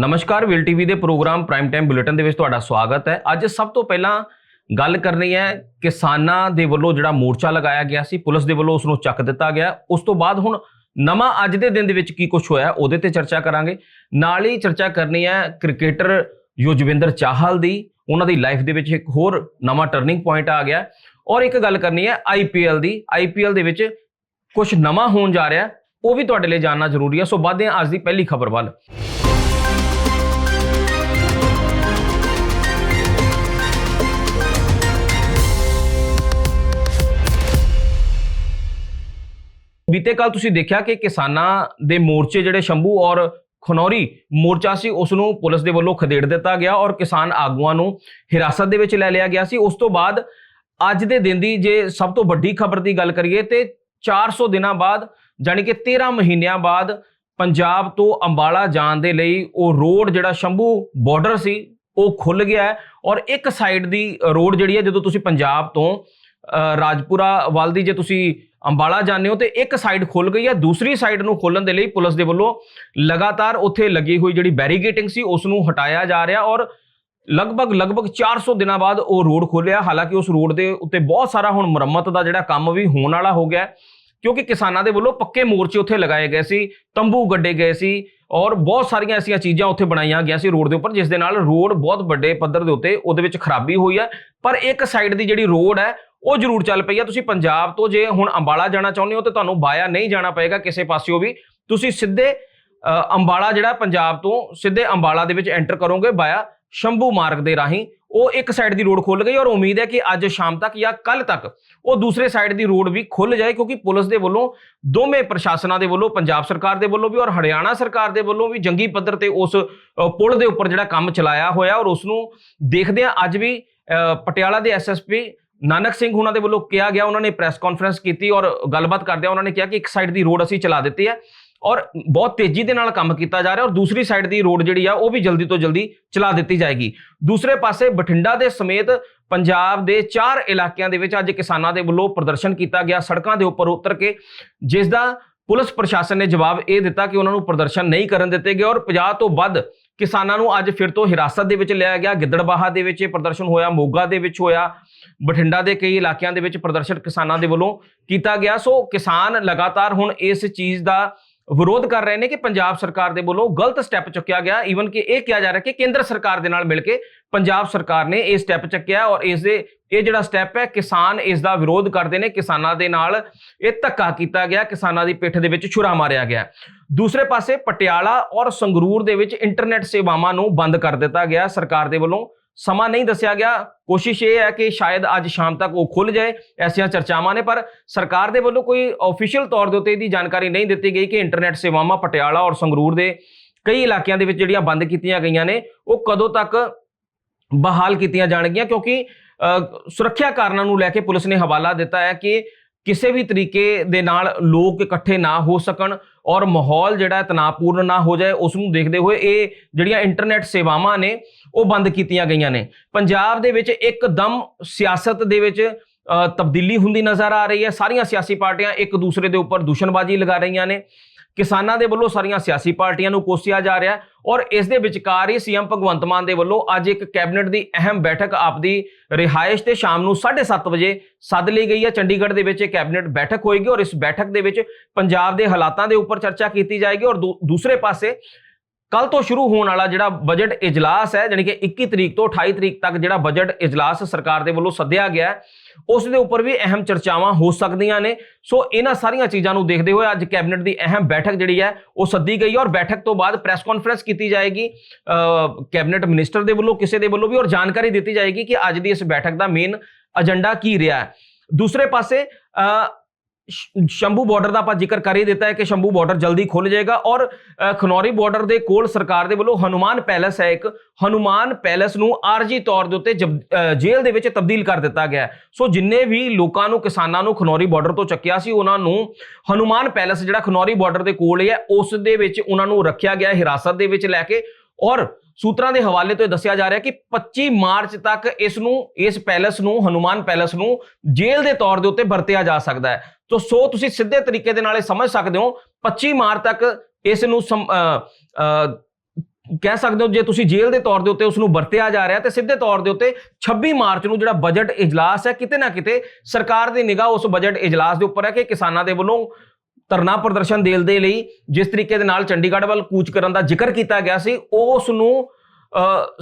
ਨਮਸਕਾਰ, ਵਿਲ ਟੀਵੀ ਦੇ ਪ੍ਰੋਗਰਾਮ ਪ੍ਰਾਈਮ ਟਾਈਮ ਬੁਲੇਟਿਨ ਦੇ ਵਿੱਚ ਤੁਹਾਡਾ ਸਵਾਗਤ ਹੈ। ਅੱਜ ਸਭ ਤੋਂ ਪਹਿਲਾਂ ਗੱਲ ਕਰਨੀ ਹੈ, ਕਿਸਾਨਾਂ ਦੇ ਵੱਲੋਂ ਜਿਹੜਾ ਮੋਰਚਾ ਲਗਾਇਆ ਗਿਆ ਸੀ, ਪੁਲਿਸ ਦੇ ਵੱਲੋਂ ਉਸ ਨੂੰ ਚੱਕ ਦਿੱਤਾ ਗਿਆ। ਉਸ ਤੋਂ ਬਾਅਦ ਹੁਣ ਨਵਾਂ ਅੱਜ ਦੇ ਦਿਨ ਦੇ ਵਿੱਚ ਕੀ ਕੁਝ ਹੋਇਆ, ਉਹਦੇ ਤੇ ਚਰਚਾ ਕਰਾਂਗੇ। ਨਾਲ ਹੀ ਚਰਚਾ ਕਰਨੀ ਹੈ ਕ੍ਰਿਕਟਰ ਯੁਜਵਿੰਦਰ ਚਾਹਲ ਦੀ। ਉਹਨਾਂ ਦੀ ਲਾਈਫ ਦੇ ਵਿੱਚ ਇੱਕ ਹੋਰ ਨਵਾਂ ਟਰਨਿੰਗ ਪੁਆਇੰਟ ਆ ਗਿਆ। ਔਰ ਇੱਕ ਗੱਲ ਕਰਨੀ ਹੈ ਆਈਪੀਐਲ ਦੀ। ਆਈਪੀਐਲ ਦੇ ਵਿੱਚ ਕੁਝ ਨਵਾਂ ਹੋਣ ਜਾ ਰਿਹਾ, ਉਹ ਵੀ ਤੁਹਾਡੇ ਲਈ ਜਾਣਨਾ ਜ਼ਰੂਰੀ ਹੈ। ਸੋ ਵੱਧਦੇ ਹਾਂ ਅੱਜ ਦੀ ਪਹਿਲੀ ਖਬਰ ਵੱਲ। ਬੀਤੇ ਕੱਲ ਤੁਸੀਂ ਦੇਖਿਆ ਕਿ ਕਿਸਾਨਾਂ ਦੇ ਮੋਰਚੇ ਜਿਹੜੇ ਸ਼ੰਭੂ ਔਰ ਖਨੌਰੀ ਮੋਰਚਾ ਸੀ ਉਸ ਨੂੰ ਪੁਲਿਸ ਦੇ ਵੱਲੋਂ ਖਦੇੜ ਦਿੱਤਾ ਗਿਆ ਔਰ ਕਿਸਾਨ ਆਗੂਆਂ ਨੂੰ ਹਿਰਾਸਤ ਦੇ ਵਿੱਚ ਲੈ ਲਿਆ ਗਿਆ ਸੀ। ਉਸ ਤੋਂ ਬਾਅਦ ਅੱਜ ਦੇ ਦਿਨ ਦੀ ਜੇ ਸਭ ਤੋਂ ਵੱਡੀ ਖਬਰ ਦੀ ਗੱਲ ਕਰੀਏ ਤੇ 400 ਦਿਨਾਂ ਬਾਅਦ ਜਾਨੀ ਕਿ 13 ਮਹੀਨਿਆਂ ਬਾਅਦ ਪੰਜਾਬ ਤੋਂ ਅੰਬਾਲਾ ਜਾਣ ਦੇ ਲਈ ਉਹ ਰੋਡ ਜਿਹੜਾ ਸ਼ੰਭੂ ਬਾਰਡਰ ਸੀ, ਉਹ ਖੁੱਲ ਗਿਆ ਹੈ ਔਰ ਇੱਕ ਸਾਈਡ ਦੀ ਰੋਡ ਜਿਹੜੀ ਹੈ, ਜਦੋਂ ਤੁਸੀਂ ਪੰਜਾਬ ਤੋਂ ਰਾਜਪੁਰਾ ਵੱਲ ਦੀ ਜੇ ਤੁਸੀਂ ਅੰਬਾਲਾ ਜਾਂਦੇ ਹੋ ਤੇ ਇੱਕ ਸਾਈਡ ਖੁੱਲ ਗਈ ਹੈ, ਦੂਸਰੀ ਸਾਈਡ ਨੂੰ ਖੋਲਣ ਦੇ ਲਈ ਪੁਲਿਸ ਦੇ ਵੱਲੋਂ ਲਗਾਤਾਰ ਉੱਥੇ ਲੱਗੀ ਹੋਈ ਜਿਹੜੀ ਬੈਰੀਗੇਟਿੰਗ ਸੀ, ਉਸ ਨੂੰ ਹਟਾਇਆ ਜਾ ਰਿਹਾ ਔਰ ਲਗਭਗ ਲਗਭਗ 400 ਦਿਨਾਂ ਬਾਅਦ ਉਹ ਰੋਡ ਖੋਲਿਆ ਹਾਲਾਂਕਿ ਉਸ ਰੋਡ ਦੇ ਉੱਤੇ ਬਹੁਤ ਸਾਰਾ ਹੁਣ ਮੁਰੰਮਤ ਦਾ ਜਿਹੜਾ ਕੰਮ ਵੀ ਹੋਣ ਵਾਲਾ ਹੋ ਗਿਆ ਕਿਉਂਕਿ ਕਿਸਾਨਾਂ ਦੇ ਵੱਲੋਂ ਪੱਕੇ ਮੋਰਚੇ ਉੱਥੇ ਲਗਾਏ ਗਏ ਸੀ, ਤੰਬੂ ਗੱਡੇ ਗਏ ਸੀ ਔਰ ਬਹੁਤ ਸਾਰੀਆਂ ਐਸੀਆਂ ਚੀਜ਼ਾਂ ਉੱਥੇ ਬਣਾਈਆਂ ਗਈਆਂ ਸੀ ਰੋਡ ਦੇ ਉੱਪਰ, ਜਿਸ ਦੇ ਨਾਲ ਰੋਡ ਬਹੁਤ ਵੱਡੇ ਪੱਧਰ ਦੇ ਉੱਤੇ ਉਹਦੇ ਵਿੱਚ ਖਰਾਬੀ ਹੋਈ ਹੈ। ਪਰ ਇੱਕ ਸਾਈਡ ਦੀ ਜਿਹੜੀ ਰੋਡ ਹੈ ਉਹ ਜ਼ਰੂਰ ਚੱਲ ਪਈ ਆ। ਤੁਸੀਂ ਪੰਜਾਬ ਤੋਂ ਜੇ ਹੁਣ ਅੰਬਾਲਾ ਜਾਣਾ ਚਾਹੁੰਦੇ ਹੋ ਤੇ ਤੁਹਾਨੂੰ ਬਾਇਆ ਨਹੀਂ ਜਾਣਾ ਪਏਗਾ ਕਿਸੇ ਪਾਸਿਓ ਵੀ, ਤੁਸੀਂ ਸਿੱਧੇ ਅੰਬਾਲਾ ਜਿਹੜਾ ਪੰਜਾਬ ਤੋਂ ਸਿੱਧੇ ਅੰਬਾਲਾ ਦੇ ਵਿੱਚ ਐਂਟਰ ਕਰੋਗੇ ਬਾਇਆ ਸ਼ੰਭੂ ਮਾਰਗ ਦੇ ਰਾਹੀਂ। ਉਹ ਇੱਕ ਸਾਈਡ ਦੀ ਰੋਡ ਖੁੱਲ ਗਈ ਔਰ ਉਮੀਦ ਹੈ ਕਿ ਅੱਜ ਸ਼ਾਮ ਤੱਕ ਜਾਂ ਕੱਲ ਤੱਕ ਉਹ ਦੂਸਰੇ ਸਾਈਡ ਦੀ ਰੋਡ ਵੀ ਖੁੱਲ ਜਾਏ ਕਿਉਂਕਿ ਪੁਲਿਸ ਦੇ ਵੱਲੋਂ, ਦੋਵੇਂ ਪ੍ਰਸ਼ਾਸਨਾਂ ਦੇ ਵੱਲੋਂ, ਪੰਜਾਬ ਸਰਕਾਰ ਦੇ ਵੱਲੋਂ ਵੀ ਔਰ ਹਰਿਆਣਾ ਸਰਕਾਰ ਦੇ ਵੱਲੋਂ ਵੀ ਜੰਗੀ ਪੱਧਰ ਤੇ ਉਸ ਪੁਲ ਦੇ ਉੱਪਰ ਜਿਹੜਾ ਕੰਮ ਚਲਾਇਆ ਹੋਇਆ ਔਰ ਉਸ ਨੂੰ ਦੇਖਦੇ ਆ ਅੱਜ ਵੀ ਪਟਿਆਲਾ ਦੇ ਐਸਐਸਪੀ ਨਾਨਕ ਸਿੰਘ ਉਹਨਾਂ ਦੇ ਵੱਲੋਂ ਕਿਹਾ ਗਿਆ, ਉਹਨਾਂ ਨੇ ਪ੍ਰੈਸ ਕਾਨਫਰੰਸ ਕੀਤੀ ਔਰ ਗੱਲਬਾਤ ਕਰਦਿਆਂ ਉਹਨਾਂ ਨੇ ਕਿਹਾ ਕਿ ਇੱਕ ਸਾਈਡ ਦੀ ਰੋਡ ਅਸੀਂ ਚਲਾ ਦਿੱਤੀ ਹੈ ਔਰ ਬਹੁਤ ਤੇਜ਼ੀ ਦੇ ਨਾਲ ਕੰਮ ਕੀਤਾ ਜਾ ਰਿਹਾ ਔਰ ਦੂਸਰੀ ਸਾਈਡ ਦੀ ਰੋਡ ਜਿਹੜੀ ਆ, ਉਹ ਵੀ ਜਲਦੀ ਤੋਂ ਜਲਦੀ ਚਲਾ ਦਿੱਤੀ ਜਾਏਗੀ। ਦੂਸਰੇ ਪਾਸੇ ਬਠਿੰਡਾ ਦੇ ਸਮੇਤ ਪੰਜਾਬ ਦੇ ਚਾਰ ਇਲਾਕਿਆਂ ਦੇ ਵਿੱਚ ਅੱਜ ਕਿਸਾਨਾਂ ਦੇ ਵੱਲੋਂ ਪ੍ਰਦਰਸ਼ਨ ਕੀਤਾ ਗਿਆ, ਸੜਕਾਂ ਦੇ ਉੱਪਰ ਉਤਰ ਕੇ, ਜਿਸ ਦਾ ਪੁਲਿਸ ਪ੍ਰਸ਼ਾਸਨ ਨੇ ਜਵਾਬ ਇਹ ਦਿੱਤਾ ਕਿ ਉਹਨਾਂ ਨੂੰ ਪ੍ਰਦਰਸ਼ਨ ਨਹੀਂ ਕਰਨ ਦਿੱਤੇ ਗਏ ਔਰ 50 ਤੋਂ ਵੱਧ ਕਿਸਾਨਾਂ ਨੂੰ ਅੱਜ ਫਿਰ ਤੋਂ ਹਿਰਾਸਤ ਦੇ ਵਿੱਚ ਲਿਆ ਗਿਆ, ਗਿੱਦੜਬਾਹਾ ਦੇ ਵਿੱਚ ਇਹ ਪ੍ਰਦਰਸ਼ਨ ਹੋਇਆ, ਮੋਗਾ ਦੇ ਵਿੱਚ ਹੋਇਆ ਬਠਿੰਡਾ ਦੇ ਕਈ ਇਲਾਕਿਆਂ ਦੇ ਵਿੱਚ ਪ੍ਰਦਰਸ਼ਨ ਕਿਸਾਨਾਂ ਦੇ ਵੱਲੋਂ ਕੀਤਾ ਗਿਆ। ਸੋ ਕਿਸਾਨ ਲਗਾਤਾਰ ਹੁਣ ਇਸ ਚੀਜ਼ ਦਾ ਵਿਰੋਧ ਕਰ ਰਹੇ ਨੇ ਕਿ ਪੰਜਾਬ ਸਰਕਾਰ ਦੇ ਵੱਲੋਂ ਗਲਤ ਸਟੈਪ ਚੁੱਕਿਆ ਗਿਆ। ਈਵਨ ਕਿ ਇਹ ਕਿਹਾ ਜਾ ਰਿਹਾ ਕਿ ਕੇਂਦਰ ਸਰਕਾਰ ਦੇ ਨਾਲ ਮਿਲ ਕੇ ਪੰਜਾਬ ਸਰਕਾਰ ਨੇ ਇਹ ਸਟੈਪ ਚੱਕਿਆ ਔਰ ਇਸ ਦੇ ਇਹ ਜਿਹੜਾ ਸਟੈਪ ਹੈ, ਕਿਸਾਨ ਇਸ ਦਾ ਵਿਰੋਧ ਕਰਦੇ ਨੇ। ਕਿਸਾਨਾਂ ਦੇ ਨਾਲ ਇਹ ਧੱਕਾ ਕੀਤਾ ਗਿਆ। ਕਿਸਾਨਾਂ ਦੀ ਪਿੱਠ ਦੇ ਵਿੱਚ ਛੁਰਾ ਮਾਰਿਆ ਗਿਆ। ਦੂਸਰੇ ਪਾਸੇ ਪਟਿਆਲਾ ਔਰ ਸੰਗਰੂਰ ਦੇ ਵਿੱਚ ਇੰਟਰਨੈਟ ਸੇਵਾਵਾਂ ਨੂੰ ਬੰਦ ਕਰ ਦਿੱਤਾ ਗਿਆ। ਸਰਕਾਰ ਦੇ ਵੱਲੋਂ ਸਮਾਂ ਨਹੀਂ ਦੱਸਿਆ ਗਿਆ। ਕੋਸ਼ਿਸ਼ ਇਹ ਹੈ ਕਿ ਸ਼ਾਇਦ ਅੱਜ ਸ਼ਾਮ ਤੱਕ ਉਹ ਖੁੱਲ ਜਾਏ, ਐਸੀਆਂ ਚਰਚਾਵਾਂ ਨੇ, ਪਰ ਸਰਕਾਰ ਦੇ ਵੱਲੋਂ ਕੋਈ ਅਫੀਸ਼ੀਅਲ ਤੌਰ ਦੇ ਉੱਤੇ ਇਹਦੀ ਜਾਣਕਾਰੀ ਨਹੀਂ ਦਿੱਤੀ ਗਈ ਕਿ ਇੰਟਰਨੈਟ ਸੇਵਾਵਾਂ ਪਟਿਆਲਾ ਔਰ ਸੰਗਰੂਰ ਦੇ ਕਈ ਇਲਾਕਿਆਂ ਦੇ ਵਿੱਚ ਜਿਹੜੀਆਂ ਬੰਦ ਕੀਤੀਆਂ ਗਈਆਂ ਨੇ, ਉਹ ਕਦੋਂ ਤੱਕ ਬਹਾਲ ਕੀਤੀਆਂ ਜਾਣਗੀਆਂ? ਕਿਉਂਕਿ ਸੁਰੱਖਿਆ ਕਾਰਨਾਂ ਨੂੰ ਲੈ ਕੇ ਪੁਲਿਸ ਨੇ ਹਵਾਲਾ ਦਿੱਤਾ ਹੈ ਕਿ ਕਿਸੇ ਵੀ ਤਰੀਕੇ ਦੇ ਨਾਲ ਲੋਕ ਇਕੱਠੇ ਨਾ ਹੋ ਸਕਣ ਔਰ ਮਾਹੌਲ ਜਿਹੜਾ ਤਣਾਅਪੂਰਨ ਨਾ ਹੋ ਜਾਏ, ਉਸ ਨੂੰ ਦੇਖਦੇ ਹੋਏ ਇਹ ਜਿਹੜੀਆਂ ਇੰਟਰਨੈਟ ਸੇਵਾਵਾਂ ਨੇ ਉਹ ਬੰਦ ਕੀਤੀਆਂ ਗਈਆਂ ਨੇ। ਪੰਜਾਬ ਦੇ ਵਿੱਚ ਇੱਕਦਮ ਸਿਆਸਤ ਦੇ ਵਿੱਚ ਤਬਦੀਲੀ ਹੁੰਦੀ ਨਜ਼ਰ ਆ ਰਹੀ ਹੈ। ਸਾਰੀਆਂ ਸਿਆਸੀ ਪਾਰਟੀਆਂ ਇੱਕ ਦੂਸਰੇ ਦੇ ਉੱਪਰ ਦੂਸ਼ਣਬਾਜ਼ੀ ਲਗਾ ਰਹੀਆਂ ਨੇ। ਕਿਸਾਨਾਂ ਦੇ ਵੱਲੋਂ ਸਾਰੀਆਂ ਸਿਆਸੀ ਪਾਰਟੀਆਂ ਨੂੰ ਕੋਸਿਆ ਜਾ ਰਿਹਾ ਔਰ ਇਸ ਦੇ ਵਿਚਕਾਰ ਹੀ ਸੀਐਮ ਭਗਵੰਤ ਮਾਨ ਦੇ ਵੱਲੋਂ ਅੱਜ ਇੱਕ ਕੈਬਨਿਟ ਦੀ ਅਹਿਮ ਬੈਠਕ ਆਪਦੀ ਰਿਹਾਇਸ਼ ਤੇ ਸ਼ਾਮ ਨੂੰ 7:30 ਵਜੇ ਸੱਦ ਲਈ ਗਈ ਹੈ। ਚੰਡੀਗੜ੍ਹ ਦੇ ਵਿੱਚ ਇਹ ਕੈਬਨਿਟ ਬੈਠਕ ਹੋਏਗੀ ਔਰ ਇਸ ਬੈਠਕ ਦੇ ਵਿੱਚ ਪੰਜਾਬ ਦੇ ਹਾਲਾਤਾਂ ਦੇ ਉੱਪਰ ਚਰਚਾ ਕੀਤੀ ਜਾਏਗੀ ਔਰ ਦੂ- ਦੂਸਰੇ ਪਾਸੇ ਕੱਲ ਤੋਂ ਸ਼ੁਰੂ ਹੋਣ ਵਾਲਾ ਜਿਹੜਾ ਬਜਟ ਇਜਲਾਸ ਹੈ, ਜਾਣੀ ਕਿ 21 ਤਰੀਕ ਤੋਂ 28 ਤਰੀਕ ਤੱਕ ਜਿਹੜਾ ਬਜਟ ਇਜਲਾਸ ਸਰਕਾਰ ਦੇ ਵੱਲੋਂ ਸੱਦਿਆ ਗਿਆ ਹੈ, ਉਸ ਦੇ ਉੱਪਰ ਵੀ ਅਹਿਮ ਚਰਚਾਵਾਂ ਹੋ ਸਕਦੀਆਂ ਨੇ। ਸੋ ਇਹਨਾਂ ਸਾਰੀਆਂ ਚੀਜ਼ਾਂ ਨੂੰ ਦੇਖਦੇ ਹੋਏ ਅੱਜ ਕੈਬਨਿਟ ਦੀ ਅਹਿਮ ਬੈਠਕ ਜਿਹੜੀ ਹੈ, ਉਹ ਸੱਦੀ ਗਈ ਔਰ ਬੈਠਕ ਤੋਂ ਬਾਅਦ ਪ੍ਰੈਸ ਕਾਨਫਰੰਸ ਕੀਤੀ ਜਾਏਗੀ। ਕੈਬਨਿਟ ਮਿਨਿਸਟਰ ਦੇ ਵੱਲੋਂ, ਕਿਸੇ ਦੇ ਵੱਲੋਂ ਵੀ ਔਰ ਜਾਣਕਾਰੀ ਦਿੱਤੀ ਜਾਏਗੀ ਕਿ ਅੱਜ ਦੀ ਇਸ ਬੈਠਕ ਦਾ ਮੇਨ ਏਜੰਡਾ ਕੀ ਰਿਹਾ ਹੈ। ਦੂਸਰੇ ਪਾਸੇ ਸ਼ੰਭੂ ਬਾਰਡਰ ਦਾ ਆਪਾਂ ਜ਼ਿਕਰ ਕਰ ਹੀ ਦਿੱਤਾ ਹੈ ਕਿ ਸ਼ੰਭੂ ਬਾਰਡਰ ਜਲਦੀ ਖੁੱਲ ਜਾਏਗਾ ਔਰ ਖਨੌਰੀ ਬਾਰਡਰ ਦੇ ਕੋਲ ਸਰਕਾਰ ਦੇ ਵੱਲੋਂ ਹਨੂਮਾਨ ਪੈਲੇਸ ਹੈ ਇੱਕ, ਹਨੂਮਾਨ ਪੈਲੇਸ ਨੂੰ ਆਰਜੀ ਤੌਰ ਦੇ ਉੱਤੇ ਜਬ- ਜੇਲ੍ਹ ਦੇ ਵਿੱਚ ਤਬਦੀਲ ਕਰ ਦਿੱਤਾ ਗਿਆ ਸੋ ਜਿੰਨੇ ਵੀ ਲੋਕਾਂ ਨੂੰ, ਕਿਸਾਨਾਂ ਨੂੰ ਖਨੌਰੀ ਬਾਰਡਰ ਤੋਂ ਚੱਕਿਆ ਸੀ, ਉਹਨਾਂ ਨੂੰ ਹਨੂਮਾਨ ਪੈਲਸ ਜਿਹੜਾ ਖਨੌਰੀ ਬਾਰਡਰ ਦੇ ਕੋਲ ਹੈ, ਉਸ ਦੇ ਵਿੱਚ ਉਹਨਾਂ ਨੂੰ ਰੱਖਿਆ ਗਿਆ, ਹਿਰਾਸਤ ਦੇ ਵਿੱਚ ਲੈ ਕੇ ਔਰ ਸੂਤਰਾਂ ਦੇ ਹਵਾਲੇ ਤੋਂ ਇਹ ਦੱਸਿਆ ਜਾ ਰਿਹਾ ਕਿ 25 ਮਾਰਚ ਤੱਕ ਇਸ ਨੂੰ, ਇਸ ਪੈਲੇਸ ਨੂੰ, ਹਨੂਮਾਨ ਪੈਲੇਸ ਨੂੰ ਜੇਲ੍ਹ ਦੇ ਤੌਰ ਦੇ ਉੱਤੇ ਵਰਤਿਆ ਜਾ ਸਕਦਾ ਹੈ। ਤੋ, ਸੋ ਤੁਸੀਂ ਸਿੱਧੇ ਤਰੀਕੇ ਦੇ ਨਾਲ ਇਹ ਸਮਝ ਸਕਦੇ ਹੋ 25 ਮਾਰਚ ਤੱਕ ਇਸ ਨੂੰ ਕਹਿ ਸਕਦੇ ਹੋ ਜੇ ਤੁਸੀਂ ਜੇਲ੍ਹ ਦੇ ਤੌਰ ਦੇ ਉੱਤੇ ਉਸ ਨੂੰ ਵਰਤਿਆ ਜਾ ਰਿਹਾ ਤੇ ਸਿੱਧੇ ਤੌਰ ਦੇ ਉੱਤੇ 26 ਮਾਰਚ ਨੂੰ ਜਿਹੜਾ ਬਜਟ ਇਜਲਾਸ ਹੈ, ਕਿਤੇ ਨਾ ਕਿਤੇ ਸਰਕਾਰ ਦੀ ਨਿਗਾਹ ਉਸ ਬਜਟ ਇਜਲਾਸ ਦੇ ਉੱਪਰ ਹੈ ਕਿ ਕਿਸਾਨਾਂ ਦੇ ਵੱਲੋਂ ਧਰਨਾ ਪ੍ਰਦਰਸ਼ਨ ਦੇਣ ਦੇ ਲਈ ਜਿਸ ਤਰੀਕੇ ਦੇ ਨਾਲ ਚੰਡੀਗੜ੍ਹ ਵੱਲ ਕੂਚ ਕਰਨ ਦਾ ਜ਼ਿਕਰ ਕੀਤਾ ਗਿਆ ਸੀ ਉਸ ਨੂੰ